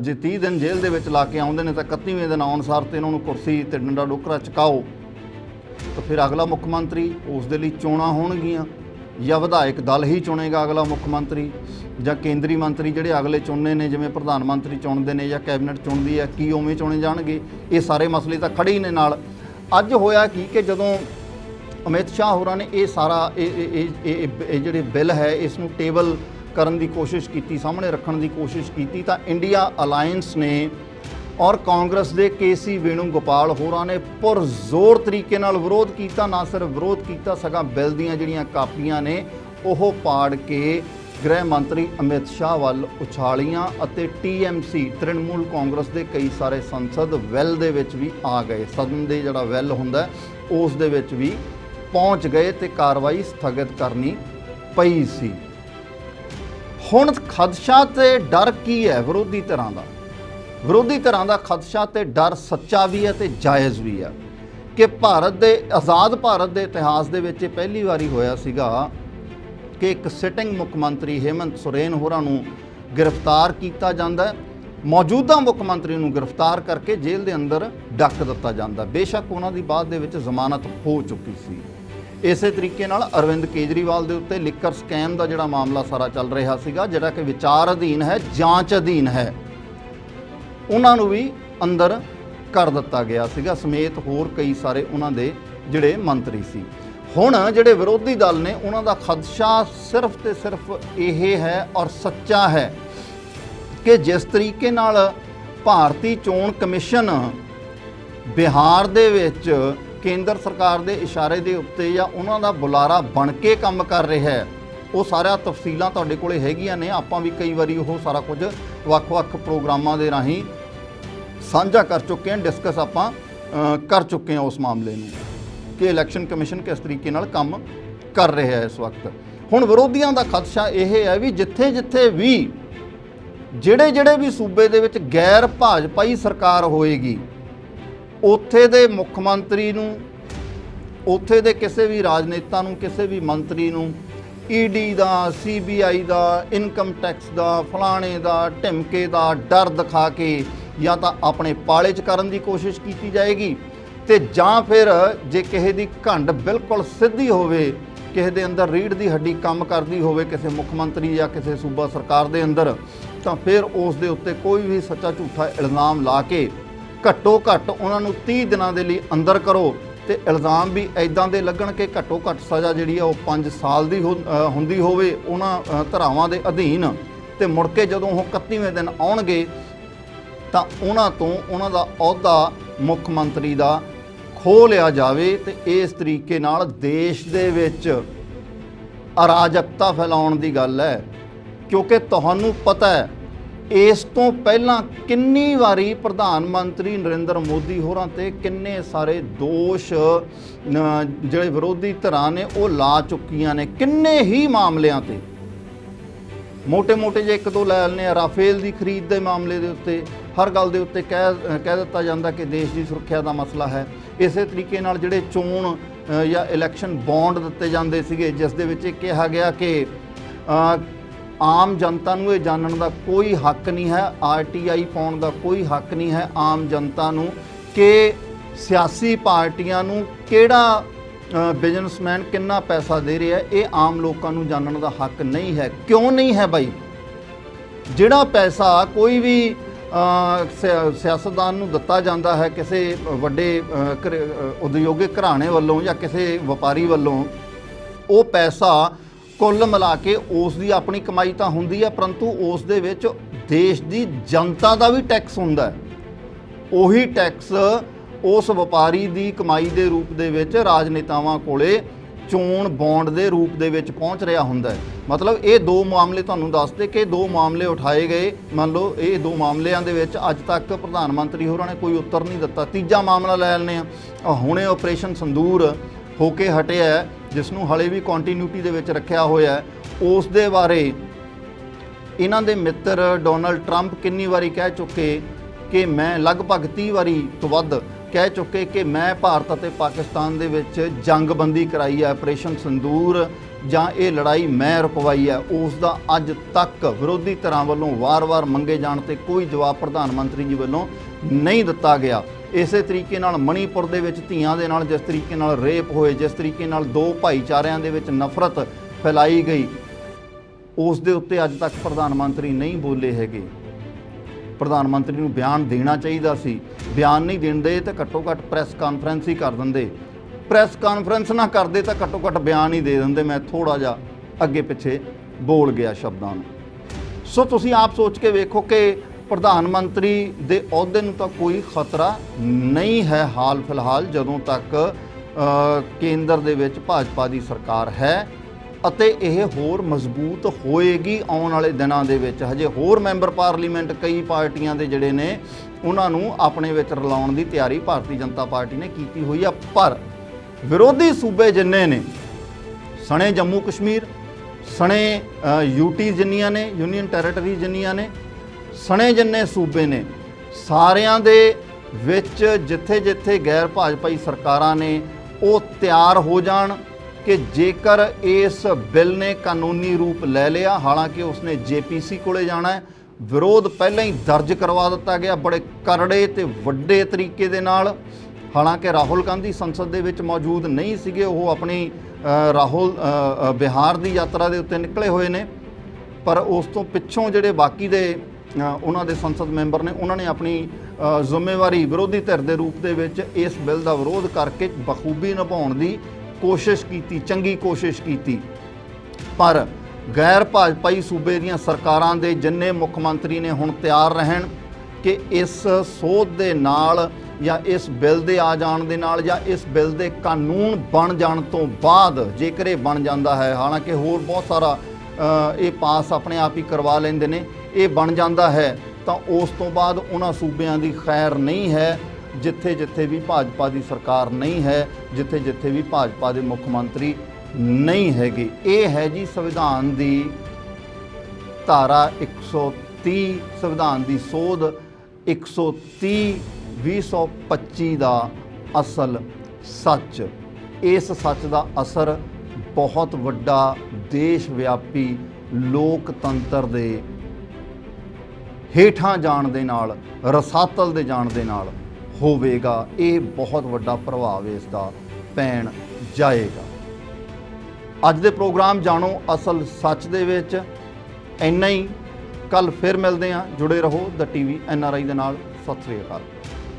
ਜੇ 30 ਦਿਨ ਜੇਲ੍ਹ ਦੇ ਵਿੱਚ ਲਾ ਕੇ ਆਉਂਦੇ ਨੇ ਤਾਂ 31ਵੇਂ ਦਿਨ ਆਉਣ ਸਾਰ ਤੇ ਇਹਨਾਂ ਨੂੰ ਕੁਰਸੀ ਤੇ ਡੰਡਾ ਡੋਕਰਾ ਚਕਾਓ। ਤਾਂ ਫਿਰ ਅਗਲਾ ਮੁੱਖ ਮੰਤਰੀ ਉਸ ਦੇ ਲਈ ਚੋਣਾਂ ਹੋਣਗੀਆਂ ਜਾਂ ਵਿਧਾਇਕ ਦਲ ਹੀ ਚੁਣੇਗਾ ਅਗਲਾ ਮੁੱਖ ਮੰਤਰੀ ਜਾਂ ਕੇਂਦਰੀ ਮੰਤਰੀ ਜਿਹੜੇ ਅਗਲੇ ਚੁਣਨੇ ਨੇ, ਜਿਵੇਂ ਪ੍ਰਧਾਨ ਮੰਤਰੀ ਚੁਣਦੇ ਨੇ ਜਾਂ ਕੈਬਨਿਟ ਚੁਣਦੀ ਹੈ, ਕੀ ਉਵੇਂ ਚੁਣੇ ਜਾਣਗੇ? ਇਹ ਸਾਰੇ ਮਸਲੇ ਤਾਂ ਖੜੇ ਹੀ ਨੇ ਨਾਲ। ਅੱਜ ਹੋਇਆ ਕੀ ਕਿ ਜਦੋਂ ਅਮਿਤ ਸ਼ਾਹ ਹੋਰਾਂ ਨੇ ਇਹ ਸਾਰਾ ਇਹ ਇਹ- ਇਹ ਜਿਹੜੇ ਬਿੱਲ ਹੈ, ਇਸ ਨੂੰ ਟੇਬਲ ਕਰਨ ਦੀ ਕੋਸ਼ਿਸ਼ ਕੀਤੀ, ਸਾਹਮਣੇ ਰੱਖਣ ਦੀ ਕੋਸ਼ਿਸ਼ ਕੀਤੀ, ਤਾਂ ਇੰਡੀਆ ਅਲਾਈਅੰਸ ਨੇ ਔਰ ਕਾਂਗਰਸ ਦੇ ਕੇਸੀ ਵੇਣੂ ਗੋਪਾਲ ਹੋਰਾਂ ਨੇ ਪੁਰ ਜ਼ੋਰ ਤਰੀਕੇ ਨਾਲ ਵਿਰੋਧ ਕੀਤਾ, ਨਾ ਸਿਰਫ ਵਿਰੋਧ ਕੀਤਾ, ਸਗੋਂ ਬਿੱਲ ਦੀਆਂ ਜਿਹੜੀਆਂ ਕਾਪੀਆਂ ਨੇ, ਉਹ ਪਾੜ ਕੇ ਗ੍ਰਹਿ ਮੰਤਰੀ ਅਮਿਤ ਸ਼ਾਹ ਵੱਲ ਉਛਾਲੀਆਂ ਅਤੇ ਟੀਐਮਸੀ ਤ੍ਰਿਣਮੂਲ ਕਾਂਗਰਸ ਦੇ ਕਈ ਸਾਰੇ ਸੰਸਦ ਵੈਲ ਦੇ ਵਿੱਚ ਵੀ ਆ ਗਏ। ਸਦਨ ਦੇ ਜਿਹੜਾ ਵੈਲ ਹੁੰਦਾ, ਉਸ ਦੇ ਵਿੱਚ ਵੀ ਪਹੁੰਚ ਗਏ ਤੇ ਕਾਰਵਾਈ ਸਥਗਿਤ ਕਰਨੀ ਪਈ ਸੀ। ਹੁਣ ਖਦਸ਼ਾ ਤੇ ਡਰ ਕੀ ਹੈ ਵਿਰੋਧੀ ਧਿਰਾਂ ਦਾ? ਵਿਰੋਧੀ ਧਿਰਾਂ ਦਾ ਖਦਸ਼ਾ ਤੇ ਡਰ ਸੱਚਾ ਵੀ ਹੈ ਤੇ ਜਾਇਜ਼ ਵੀ ਹੈ। ਕਿ ਭਾਰਤ ਦੇ, ਆਜ਼ਾਦ ਭਾਰਤ ਦੇ ਇਤਿਹਾਸ ਦੇ ਵਿੱਚ ਇਹ ਪਹਿਲੀ ਵਾਰੀ ਹੋਇਆ ਸੀਗਾ ਕਿ ਇੱਕ ਸਿਟਿੰਗ ਮੁੱਖ ਮੰਤਰੀ ਹੇਮੰਤ ਸੋਰੇਨ ਹੋਰਾਂ ਨੂੰ ਗ੍ਰਿਫਤਾਰ ਕੀਤਾ ਜਾਂਦਾ ਹੈ। ਮੌਜੂਦਾ ਮੁੱਖ ਮੰਤਰੀ ਨੂੰ ਗ੍ਰਿਫਤਾਰ ਕਰਕੇ ਜੇਲ੍ਹ ਦੇ ਅੰਦਰ ਡੱਕ ਦਿੱਤਾ ਜਾਂਦਾ ਬੇਸ਼ੱਕ ਉਹਨਾਂ ਦੀ ਬਾਅਦ ਦੇ ਵਿੱਚ ਜ਼ਮਾਨਤ ਹੋ ਚੁੱਕੀ ਸੀ। ਇਸੇ ਤਰੀਕੇ ਨਾਲ ਅਰਵਿੰਦ ਕੇਜਰੀਵਾਲ ਦੇ ਉੱਤੇ ਲਿਕਰ ਸਕੈਮ ਦਾ ਜਿਹੜਾ ਮਾਮਲਾ ਸਾਰਾ ਚੱਲ ਰਿਹਾ ਸੀਗਾ, ਜਿਹੜਾ ਕਿ ਵਿਚਾਰ ਅਧੀਨ ਹੈ, ਜਾਂਚ ਅਧੀਨ ਹੈ, ਉਹਨਾਂ ਨੂੰ ਵੀ ਅੰਦਰ ਕਰ ਦਿੱਤਾ ਗਿਆ ਸੀਗਾ, ਸਮੇਤ ਹੋਰ ਕਈ ਸਾਰੇ ਉਹਨਾਂ ਦੇ ਜਿਹੜੇ ਮੰਤਰੀ ਸੀ। ਹੁਣ ਜਿਹੜੇ ਵਿਰੋਧੀ ਦਲ ਨੇ, ਉਹਨਾਂ ਦਾ ਖਦਸ਼ਾ ਸਿਰਫ ਤੇ ਸਿਰਫ ਇਹ ਹੈ ਔਰ ਸੱਚਾ ਹੈ ਕਿ ਜਿਸ ਤਰੀਕੇ ਨਾਲ ਭਾਰਤੀ ਚੋਣ ਕਮਿਸ਼ਨ ਬਿਹਾਰ ਦੇ ਵਿੱਚ ਕੇਂਦਰ ਸਰਕਾਰ ਦੇ ਇਸ਼ਾਰੇ ਦੇ ਉੱਤੇ ਜਾਂ ਉਹਨਾਂ ਦਾ ਬੁਲਾਰਾ ਬਣ ਕੇ ਕੰਮ ਕਰ ਰਿਹਾ ਹੈ। ਉਹ ਸਾਰਾ ਤਫਸੀਲਾਂ ਤੁਹਾਡੇ ਕੋਲੇ ਹੈਗੀਆਂ ਨੇ। ਆਪਾਂ ਵੀ ਕਈ ਵਾਰੀ ਉਹ ਸਾਰਾ ਕੁਝ ਵੱਖ-ਵੱਖ ਪ੍ਰੋਗਰਾਮਾਂ ਦੇ ਰਾਹੀਂ ਸਾਂਝਾ ਕਰ ਚੁੱਕੇ ਹਾਂ, ਡਿਸਕਸ ਆਪਾਂ ਕਰ ਚੁੱਕੇ ਹਾਂ ਉਸ ਮਾਮਲੇ ਨੂੰ। ਕਿ ਇਲੈਕਸ਼ਨ ਕਮਿਸ਼ਨ ਕਿਸ ਤਰੀਕੇ ਨਾਲ ਕੰਮ ਕਰ ਰਿਹਾ ਹੈ ਇਸ ਵਕਤ। ਹੁਣ ਵਿਰੋਧੀਆਂ ਦਾ ਖਦਸ਼ਾ ਇਹ ਹੈ ਵੀ ਜਿੱਥੇ-ਜਿੱਥੇ ਵੀ ਜਿਹੜੇ ਜਿਹੜੇ ਵੀ ਸੂਬੇ ਦੇ ਵਿੱਚ ਗੈਰ ਭਾਜਪਾਈ ਸਰਕਾਰ ਹੋਏਗੀ ਉੱਥੇ ਦੇ ਮੁੱਖ ਮੰਤਰੀ ਨੂੰ, ਉੱਥੇ ਦੇ ਕਿਸੇ ਵੀ ਰਾਜਨੇਤਾ ਨੂੰ, ਕਿਸੇ ਵੀ ਮੰਤਰੀ ਨੂੰ ਈਡੀ ਦਾ ਸੀਬੀਆਈ ਦਾ ਇਨਕਮ ਟੈਕਸ ਦਾ, ਫਲਾਣੇ ਦਾ, ਢਿਮਕੇ ਦਾ ਡਰ ਦਿਖਾ ਕੇ ਜਾਂ ਤਾਂ ਆਪਣੇ ਪਾਲੇ 'ਚ ਕਰਨ ਦੀ ਕੋਸ਼ਿਸ਼ ਕੀਤੀ ਜਾਏਗੀ ਤੇ ਜਾਂ ਫਿਰ ਜੇ ਕਿਸੇ ਦੀ ਘੰਡ ਬਿਲਕੁਲ ਸਿੱਧੀ ਹੋਵੇ, ਕਿਸੇ ਦੇ ਅੰਦਰ ਰੀੜ ਦੀ ਹੱਡੀ ਕੰਮ ਕਰਦੀ ਹੋਵੇ ਕਿਸੇ ਮੁੱਖ ਮੰਤਰੀ ਜਾਂ ਕਿਸੇ ਸੂਬਾ ਸਰਕਾਰ ਦੇ ਅੰਦਰ, ਤਾਂ ਫਿਰ ਉਸ ਦੇ ਉੱਤੇ ਕੋਈ ਵੀ ਸੱਚਾ ਝੂਠਾ ਇਲਜ਼ਾਮ ਲਾ ਕੇ ਘੱਟੋ ਘੱਟ ਉਹਨਾਂ ਨੂੰ 30 ਦਿਨਾਂ ਦੇ ਲਈ ਅੰਦਰ ਕਰੋ ਤੇ ਇਲਜ਼ਾਮ ਵੀ ਐਦਾਂ ਦੇ ਲੱਗਣ ਕਿ ਘੱਟੋ ਘੱਟ ਸਜ਼ਾ ਜਿਹੜੀ ਆ ਉਹ 5 ਸਾਲ ਦੀ ਹੋ- ਹੁੰਦੀ ਹੋਵੇ ਉਹਨਾਂ ਅ, ਧਾਰਾਵਾਂ ਦੇ ਅਧੀਨ। ਤੇ ਮੁੜ ਕੇ ਜਦੋਂ ਉਹ 31ਵੇਂ ਦਿਨ ਆਉਣਗੇ ਤਾਂ ਉਹਨਾਂ ਤੋਂ ਉਹਨਾਂ ਦਾ ਅਹੁਦਾ ਮੁੱਖ ਮੰਤਰੀ ਦਾ ਖੋਹ ਲਿਆ ਜਾਵੇ ਤੇ ਇਸ ਤਰੀਕੇ ਨਾਲ ਦੇਸ਼ ਦੇ ਵਿੱਚ ਅਰਾਜਕਤਾ ਫੈਲਾਉਣ ਦੀ ਗੱਲ ਹੈ। ਕਿਉਂਕਿ ਤੁਹਾਨੂੰ ਪਤਾ ਹੈ ਇਸ ਤੋਂ ਪਹਿਲਾਂ ਕਿੰਨੀ ਵਾਰੀ ਪ੍ਰਧਾਨ ਮੰਤਰੀ ਨਰਿੰਦਰ ਮੋਦੀ ਹੋਰਾਂ ਤੇ ਕਿੰਨੇ ਸਾਰੇ ਦੋਸ਼ ਜਿਹੜੇ ਵਿਰੋਧੀ ਧਿਰਾਂ ਨੇ ਉਹ ਲਾ ਚੁੱਕੀਆਂ ਨੇ? ਕਿੰਨੇ ਹੀ ਮਾਮਲਿਆਂ ਤੇ? ਮੋٹے-ਮੋٹے ਜੇ ਇੱਕ ਦੋ ਲੈ ਲੈਣੇ ਆ ਰਾਫੇਲ ਦੀ ਖਰੀਦ ਦੇ ਮਾਮਲੇ ਦੇ ਉੱਤੇ ਹਰ ਗੱਲ ਦੇ ਉੱਤੇ ਕਹਿ ਕਹਿ ਦਿੱਤਾ ਜਾਂਦਾ ਕਿ ਦੇਸ਼ ਦੀ ਸੁਰੱਖਿਆ ਦਾ ਮਸਲਾ ਹੈ। ਇਸੇ ਤਰੀਕੇ ਨਾਲ ਜਿਹੜੇ ਚੋਣ ਜਾਂ ਇਲੈਕਸ਼ਨ ਬੌਂਡ ਦਿੱਤੇ ਜਾਂਦੇ ਸੀਗੇ, ਜਿਸ ਦੇ ਵਿੱਚ ਇਹ ਕਿਹਾ ਗਿਆ ਕਿ ਆਮ ਜਨਤਾ ਨੂੰ ਇਹ ਜਾਣਨ ਦਾ ਕੋਈ ਹੱਕ ਨਹੀਂ ਹੈ ਆਰਟੀਆਈ ਪਾਉਣ ਦਾ ਕੋਈ ਹੱਕ ਨਹੀਂ ਹੈ ਆਮ ਜਨਤਾ ਨੂੰ ਕਿ ਸਿਆਸੀ ਪਾਰਟੀਆਂ ਨੂੰ ਕਿਹੜਾ ਬਿਜ਼ਨਸਮੈਨ ਕਿੰਨਾ ਪੈਸਾ ਦੇ ਰਿਹਾ ਇਹ ਆਮ ਲੋਕਾਂ ਨੂੰ ਜਾਣਨ ਦਾ ਹੱਕ ਨਹੀਂ ਹੈ। ਕਿਉਂ ਨਹੀਂ ਹੈ ਬਾਈ? ਜਿਹੜਾ ਪੈਸਾ ਕੋਈ ਵੀ ਸਿਆ- ਸਿਆਸਤਦਾਨ ਨੂੰ ਦਿੱਤਾ ਜਾਂਦਾ ਹੈ ਕਿਸੇ ਵੱਡੇ ਅ, ਉਦਯੋਗਿਕ ਘਰਾਣੇ ਵੱਲੋਂ ਜਾਂ ਕਿਸੇ ਵਪਾਰੀ ਵੱਲੋਂ ਉਹ ਪੈਸਾ ਕੁੱਲ ਮਿਲਾ ਕੇ ਉਸ ਦੀ ਆਪਣੀ ਕਮਾਈ ਤਾਂ ਹੁੰਦੀ ਹੈ, ਪਰੰਤੂ ਉਸ ਦੇ ਵਿੱਚ ਦੇਸ਼ ਦੀ ਜਨਤਾ ਦਾ ਵੀ ਟੈਕਸ ਹੁੰਦਾ ਹੈ। ਉਹੀ ਟੈਕਸ ਉਸ ਵਪਾਰੀ ਦੀ ਕਮਾਈ ਦੇ ਰੂਪ ਦੇ ਵਿੱਚ ਰਾਜਨੇਤਾਵਾਂ ਕੋਲੇ ਚੋਣ ਬੌਂਡ ਦੇ ਰੂਪ ਦੇ ਵਿੱਚ ਪਹੁੰਚ ਰਿਹਾ ਹੁੰਦਾ ਹੈ। ਮਤਲਬ ਇਹ ਦੋ ਮਾਮਲੇ ਤੁਹਾਨੂੰ ਦੱਸਦੇ ਕਿ ਦੋ ਮਾਮਲੇ ਉਠਾਏ ਗਏ। ਮੰਨ ਲਓ ਇਹ ਦੋ ਮਾਮਲਿਆਂ ਦੇ ਵਿੱਚ ਅੱਜ ਤੱਕ ਪ੍ਰਧਾਨ ਮੰਤਰੀ ਹੋਰਾਂ ਨੇ ਕੋਈ ਉੱਤਰ ਨਹੀਂ ਦਿੱਤਾ। ਤੀਜਾ ਮਾਮਲਾ ਲੈ ਲੈਂਦੇ ਆ ਹੁਣੇ ਆਪਰੇਸ਼ਨ ਸੰਦੂਰ ਹੋ ਕੇ ਹਟਿਆ ਹੈ, ਜਿਸ ਨੂੰ ਹਲੇ ਵੀ ਕੰਟੀਨਿਊਟੀ ਦੇ ਵਿੱਚ ਰੱਖਿਆ ਹੋਇਆ ਹੈ ਉਸ ਦੇ ਬਾਰੇ ਇਹਨਾਂ ਦੇ ਮਿੱਤਰ ਡੋਨਲਡ ਟਰੰਪ ਕਿੰਨੀ ਵਾਰੀ ਕਹਿ ਚੁੱਕੇ ਕਿ ਮੈਂ ਲਗਭਗ 30 ਵਾਰੀ ਤੋਂ ਵੱਧ ਕਹਿ ਚੁੱਕੇ ਕਿ ਮੈਂ ਭਾਰਤ ਅਤੇ ਪਾਕਿਸਤਾਨ ਦੇ ਵਿੱਚ ਜੰਗਬੰਦੀ ਕਰਾਈ ਹੈ ਆਪਰੇਸ਼ਨ ਸੰਦੂਰ ਜਾਂ ਇਹ ਲੜਾਈ ਮੈਂ ਰੁਕਵਾਈ ਹੈ ਉਸ ਦਾ ਅੱਜ ਤੱਕ ਵਿਰੋਧੀ ਧਿਰਾਂ ਵੱਲੋਂ ਵਾਰ-ਵਾਰ ਮੰਗੇ ਜਾਣ ਤੇ ਕੋਈ ਜਵਾਬ ਪ੍ਰਧਾਨ ਮੰਤਰੀ ਜੀ ਵੱਲੋਂ ਨਹੀਂ ਦਿੱਤਾ ਗਿਆ। ਇਸੇ ਤਰੀਕੇ ਨਾਲ ਮਣੀਪੁਰ ਦੇ ਵਿੱਚ ਧੀਆਂ ਦੇ ਨਾਲ ਜਿਸ ਤਰੀਕੇ ਨਾਲ ਰੇਪ ਹੋਏ, ਜਿਸ ਤਰੀਕੇ ਨਾਲ ਦੋ ਭਾਈਚਾਰਿਆਂ ਦੇ ਵਿੱਚ ਨਫ਼ਰਤ ਫੈਲਾਈ ਗਈ, ਉਸ ਦੇ ਉੱਤੇ ਅੱਜ ਤੱਕ ਪ੍ਰਧਾਨ ਮੰਤਰੀ ਨਹੀਂ ਬੋਲੇ ਹੈਗੇ। ਪ੍ਰਧਾਨ ਮੰਤਰੀ ਨੂੰ ਬਿਆਨ ਦੇਣਾ ਚਾਹੀਦਾ ਸੀ। ਬਿਆਨ ਨਹੀਂ ਦਿੰਦੇ ਤਾਂ ਘੱਟੋ ਘੱਟ ਪ੍ਰੈਸ ਕਾਨਫਰੰਸ ਹੀ ਕਰ ਦਿੰਦੇ। ਪ੍ਰੈਸ ਕਾਨਫਰੰਸ ਨਾ ਕਰਦੇ ਤਾਂ ਘੱਟੋ ਘੱਟ ਬਿਆਨ ਹੀ ਦੇ ਦਿੰਦੇ। ਮੈਂ ਥੋੜਾ ਜਿਹਾ ਅੱਗੇ ਪਿੱਛੇ ਬੋਲ ਗਿਆ ਸ਼ਬਦਾਂ ਨੂੰ। ਸੋ ਤੁਸੀਂ ਆਪ ਸੋਚ ਕੇ ਵੇਖੋ ਕਿ ਪ੍ਰਧਾਨ ਮੰਤਰੀ ਦੇ ਅਹੁਦੇ ਨੂੰ ਤਾਂ ਕੋਈ ਖਤਰਾ ਨਹੀਂ ਹੈ ਹਾਲ ਫਿਲਹਾਲ, ਜਦੋਂ ਤੱਕ ਕੇਂਦਰ ਦੇ ਵਿੱਚ ਭਾਜਪਾ ਦੀ ਸਰਕਾਰ ਹੈ ਅਤੇ ਇਹ ਹੋਰ ਮਜ਼ਬੂਤ ਹੋਏਗੀ ਆਉਣ ਵਾਲੇ ਦਿਨਾਂ ਦੇ ਵਿੱਚ। ਹਜੇ ਹੋਰ ਮੈਂਬਰ ਪਾਰਲੀਮੈਂਟ ਕਈ ਪਾਰਟੀਆਂ ਦੇ ਜਿਹੜੇ ਨੇ, ਉਹਨਾਂ ਨੂੰ ਆਪਣੇ ਵਿੱਚ ਰਲਾਉਣ ਦੀ ਤਿਆਰੀ ਭਾਰਤੀ ਜਨਤਾ ਪਾਰਟੀ ਨੇ ਕੀਤੀ ਹੋਈ ਆ। ਪਰ ਵਿਰੋਧੀ ਸੂਬੇ ਜਿੰਨੇ ਨੇ, ਸਣੇ ਜੰਮੂ ਕਸ਼ਮੀਰ, ਸਣੇ ਯੂਟੀ ਜਿੰਨੀਆਂ ਨੇ, ਯੂਨੀਅਨ ਟੈਰੀਟਰੀ ਜਿੰਨੀਆਂ ਨੇ ਸਣੇ ਜਿੰਨੇ ਸੂਬੇ ਨੇ, ਸਾਰਿਆਂ ਦੇ ਵਿੱਚ ਜਿੱਥੇ-ਜਿੱਥੇ ਗੈਰ ਭਾਜਪਾਈ ਸਰਕਾਰਾਂ ਨੇ ਉਹ ਤਿਆਰ ਹੋ ਜਾਣ ਕਿ ਜੇਕਰ ਇਸ ਬਿੱਲ ਨੇ ਕਾਨੂੰਨੀ ਰੂਪ ਲੈ ਲਿਆ, ਹਾਲਾਂਕਿ ਉਸਨੇ ਜੇਪੀਸੀ ਕੋਲੇ ਜਾਣਾ ਹੈ, ਵਿਰੋਧ ਪਹਿਲਾਂ ਹੀ ਦਰਜ ਕਰਵਾ ਦਿੱਤਾ ਗਿਆ ਬੜੇ ਕਰੜੇ ਤੇ ਵੱਡੇ ਤਰੀਕੇ ਦੇ ਨਾਲ। ਹਾਲਾਂਕਿ ਰਾਹੁਲ ਗਾਂਧੀ ਸੰਸਦ ਦੇ ਵਿੱਚ ਮੌਜੂਦ ਨਹੀਂ ਸੀਗੇ, ਉਹ ਆਪਣੀ ਰਾਹੁਲ ਬਿਹਾਰ ਦੀ ਯਾਤਰਾ ਦੇ ਉੱਤੇ ਨਿਕਲੇ ਹੋਏ ਨੇ। ਪਰ ਉਸ ਤੋਂ ਪਿੱਛੋਂ ਜਿਹੜੇ ਬਾਕੀ ਦੇ ਉਹਨਾਂ ਦੇ ਸੰਸਦ ਮੈਂਬਰ ਨੇ, ਉਹਨਾਂ ਨੇ ਆਪਣੀ ਜ਼ਿੰਮੇਵਾਰੀ ਵਿਰੋਧੀ ਧਿਰ ਦੇ ਰੂਪ ਦੇ ਵਿੱਚ ਇਸ ਬਿੱਲ ਦਾ ਵਿਰੋਧ ਕਰਕੇ ਬਖੂਬੀ ਨਿਭਾਉਣ ਦੀ ਕੋਸ਼ਿਸ਼ ਕੀਤੀ, ਚੰਗੀ ਕੋਸ਼ਿਸ਼ ਕੀਤੀ। ਪਰ ਗੈਰ ਭਾਜਪਾਈ ਸੂਬੇ ਦੀਆਂ ਸਰਕਾਰਾਂ ਦੇ ਜਿੰਨੇ ਮੁੱਖ ਮੰਤਰੀ ਨੇ ਹੁਣ ਤਿਆਰ ਰਹਿਣ ਕਿ ਇਸ ਸੋਧ ਦੇ ਨਾਲ ਜਾਂ ਇਸ ਬਿੱਲ ਦੇ ਆ ਜਾਣ ਦੇ ਨਾਲ ਜਾਂ ਇਸ ਬਿੱਲ ਦੇ ਕਾਨੂੰਨ ਬਣ ਜਾਣ ਤੋਂ ਬਾਅਦ ਜੇਕਰ ਇਹ ਬਣ ਜਾਂਦਾ ਹੈ, ਹਾਲਾਂਕਿ ਹੋਰ ਬਹੁਤ ਸਾਰਾ ਇਹ ਪਾਸ ਆਪਣੇ ਆਪ ਹੀ ਕਰਵਾ ਲੈਂਦੇ ਨੇ ਇਹ ਬਣ ਜਾਂਦਾ ਹੈ, ਤਾਂ ਉਸ ਤੋਂ ਬਾਅਦ ਉਹਨਾਂ ਸੂਬਿਆਂ ਦੀ ਖੈਰ ਨਹੀਂ ਹੈ, ਜਿੱਥੇ ਜਿੱਥੇ ਵੀ ਭਾਜਪਾ ਦੀ ਸਰਕਾਰ ਨਹੀਂ ਹੈ, ਜਿੱਥੇ ਜਿੱਥੇ ਵੀ ਭਾਜਪਾ ਦੇ ਮੁੱਖ ਮੰਤਰੀ ਨਹੀਂ ਹੈਗੇ। ਇਹ ਹੈ ਜੀ ਸੰਵਿਧਾਨ ਦੀ ਧਾਰਾ 2030 ਸੰਵਿਧਾਨ ਦੀ ਸੋਧ 130 2025 ਦਾ ਅਸਲ ਸੱਚ। ਇਸ ਸੱਚ ਦਾ ਅਸਰ ਬਹੁਤ ਵੱਡਾ ਦੇਸ਼ ਵਿਆਪੀ ਲੋਕਤੰਤਰ ਦੇ ਹੇਠਾਂ ਜਾਣ ਦੇ ਨਾਲ, ਰਸਾਤਲ ਦੇ ਜਾਣ ਦੇ ਨਾਲ ਹੋਵੇਗਾ। ਇਹ ਬਹੁਤ ਵੱਡਾ ਪ੍ਰਭਾਵ ਇਸ ਦਾ ਪੈਣ ਜਾਏਗਾ। ਅੱਜ ਦੇ ਪ੍ਰੋਗਰਾਮ ਜਾਣੋ ਅਸਲ ਸੱਚ ਦੇ ਵਿੱਚ। ਇੰਨਾ ਹੀ। ਕੱਲ ਫਿਰ ਮਿਲਦੇ ਹਾਂ। ਜੁੜੇ ਰਹੋ। ਦ ਟੀਵੀ ਐਨ ਆਰ ਆਈ ਦੇ ਨਾਲ। ਸਤਿ ਸ੍ਰੀ ਅਕਾਲ।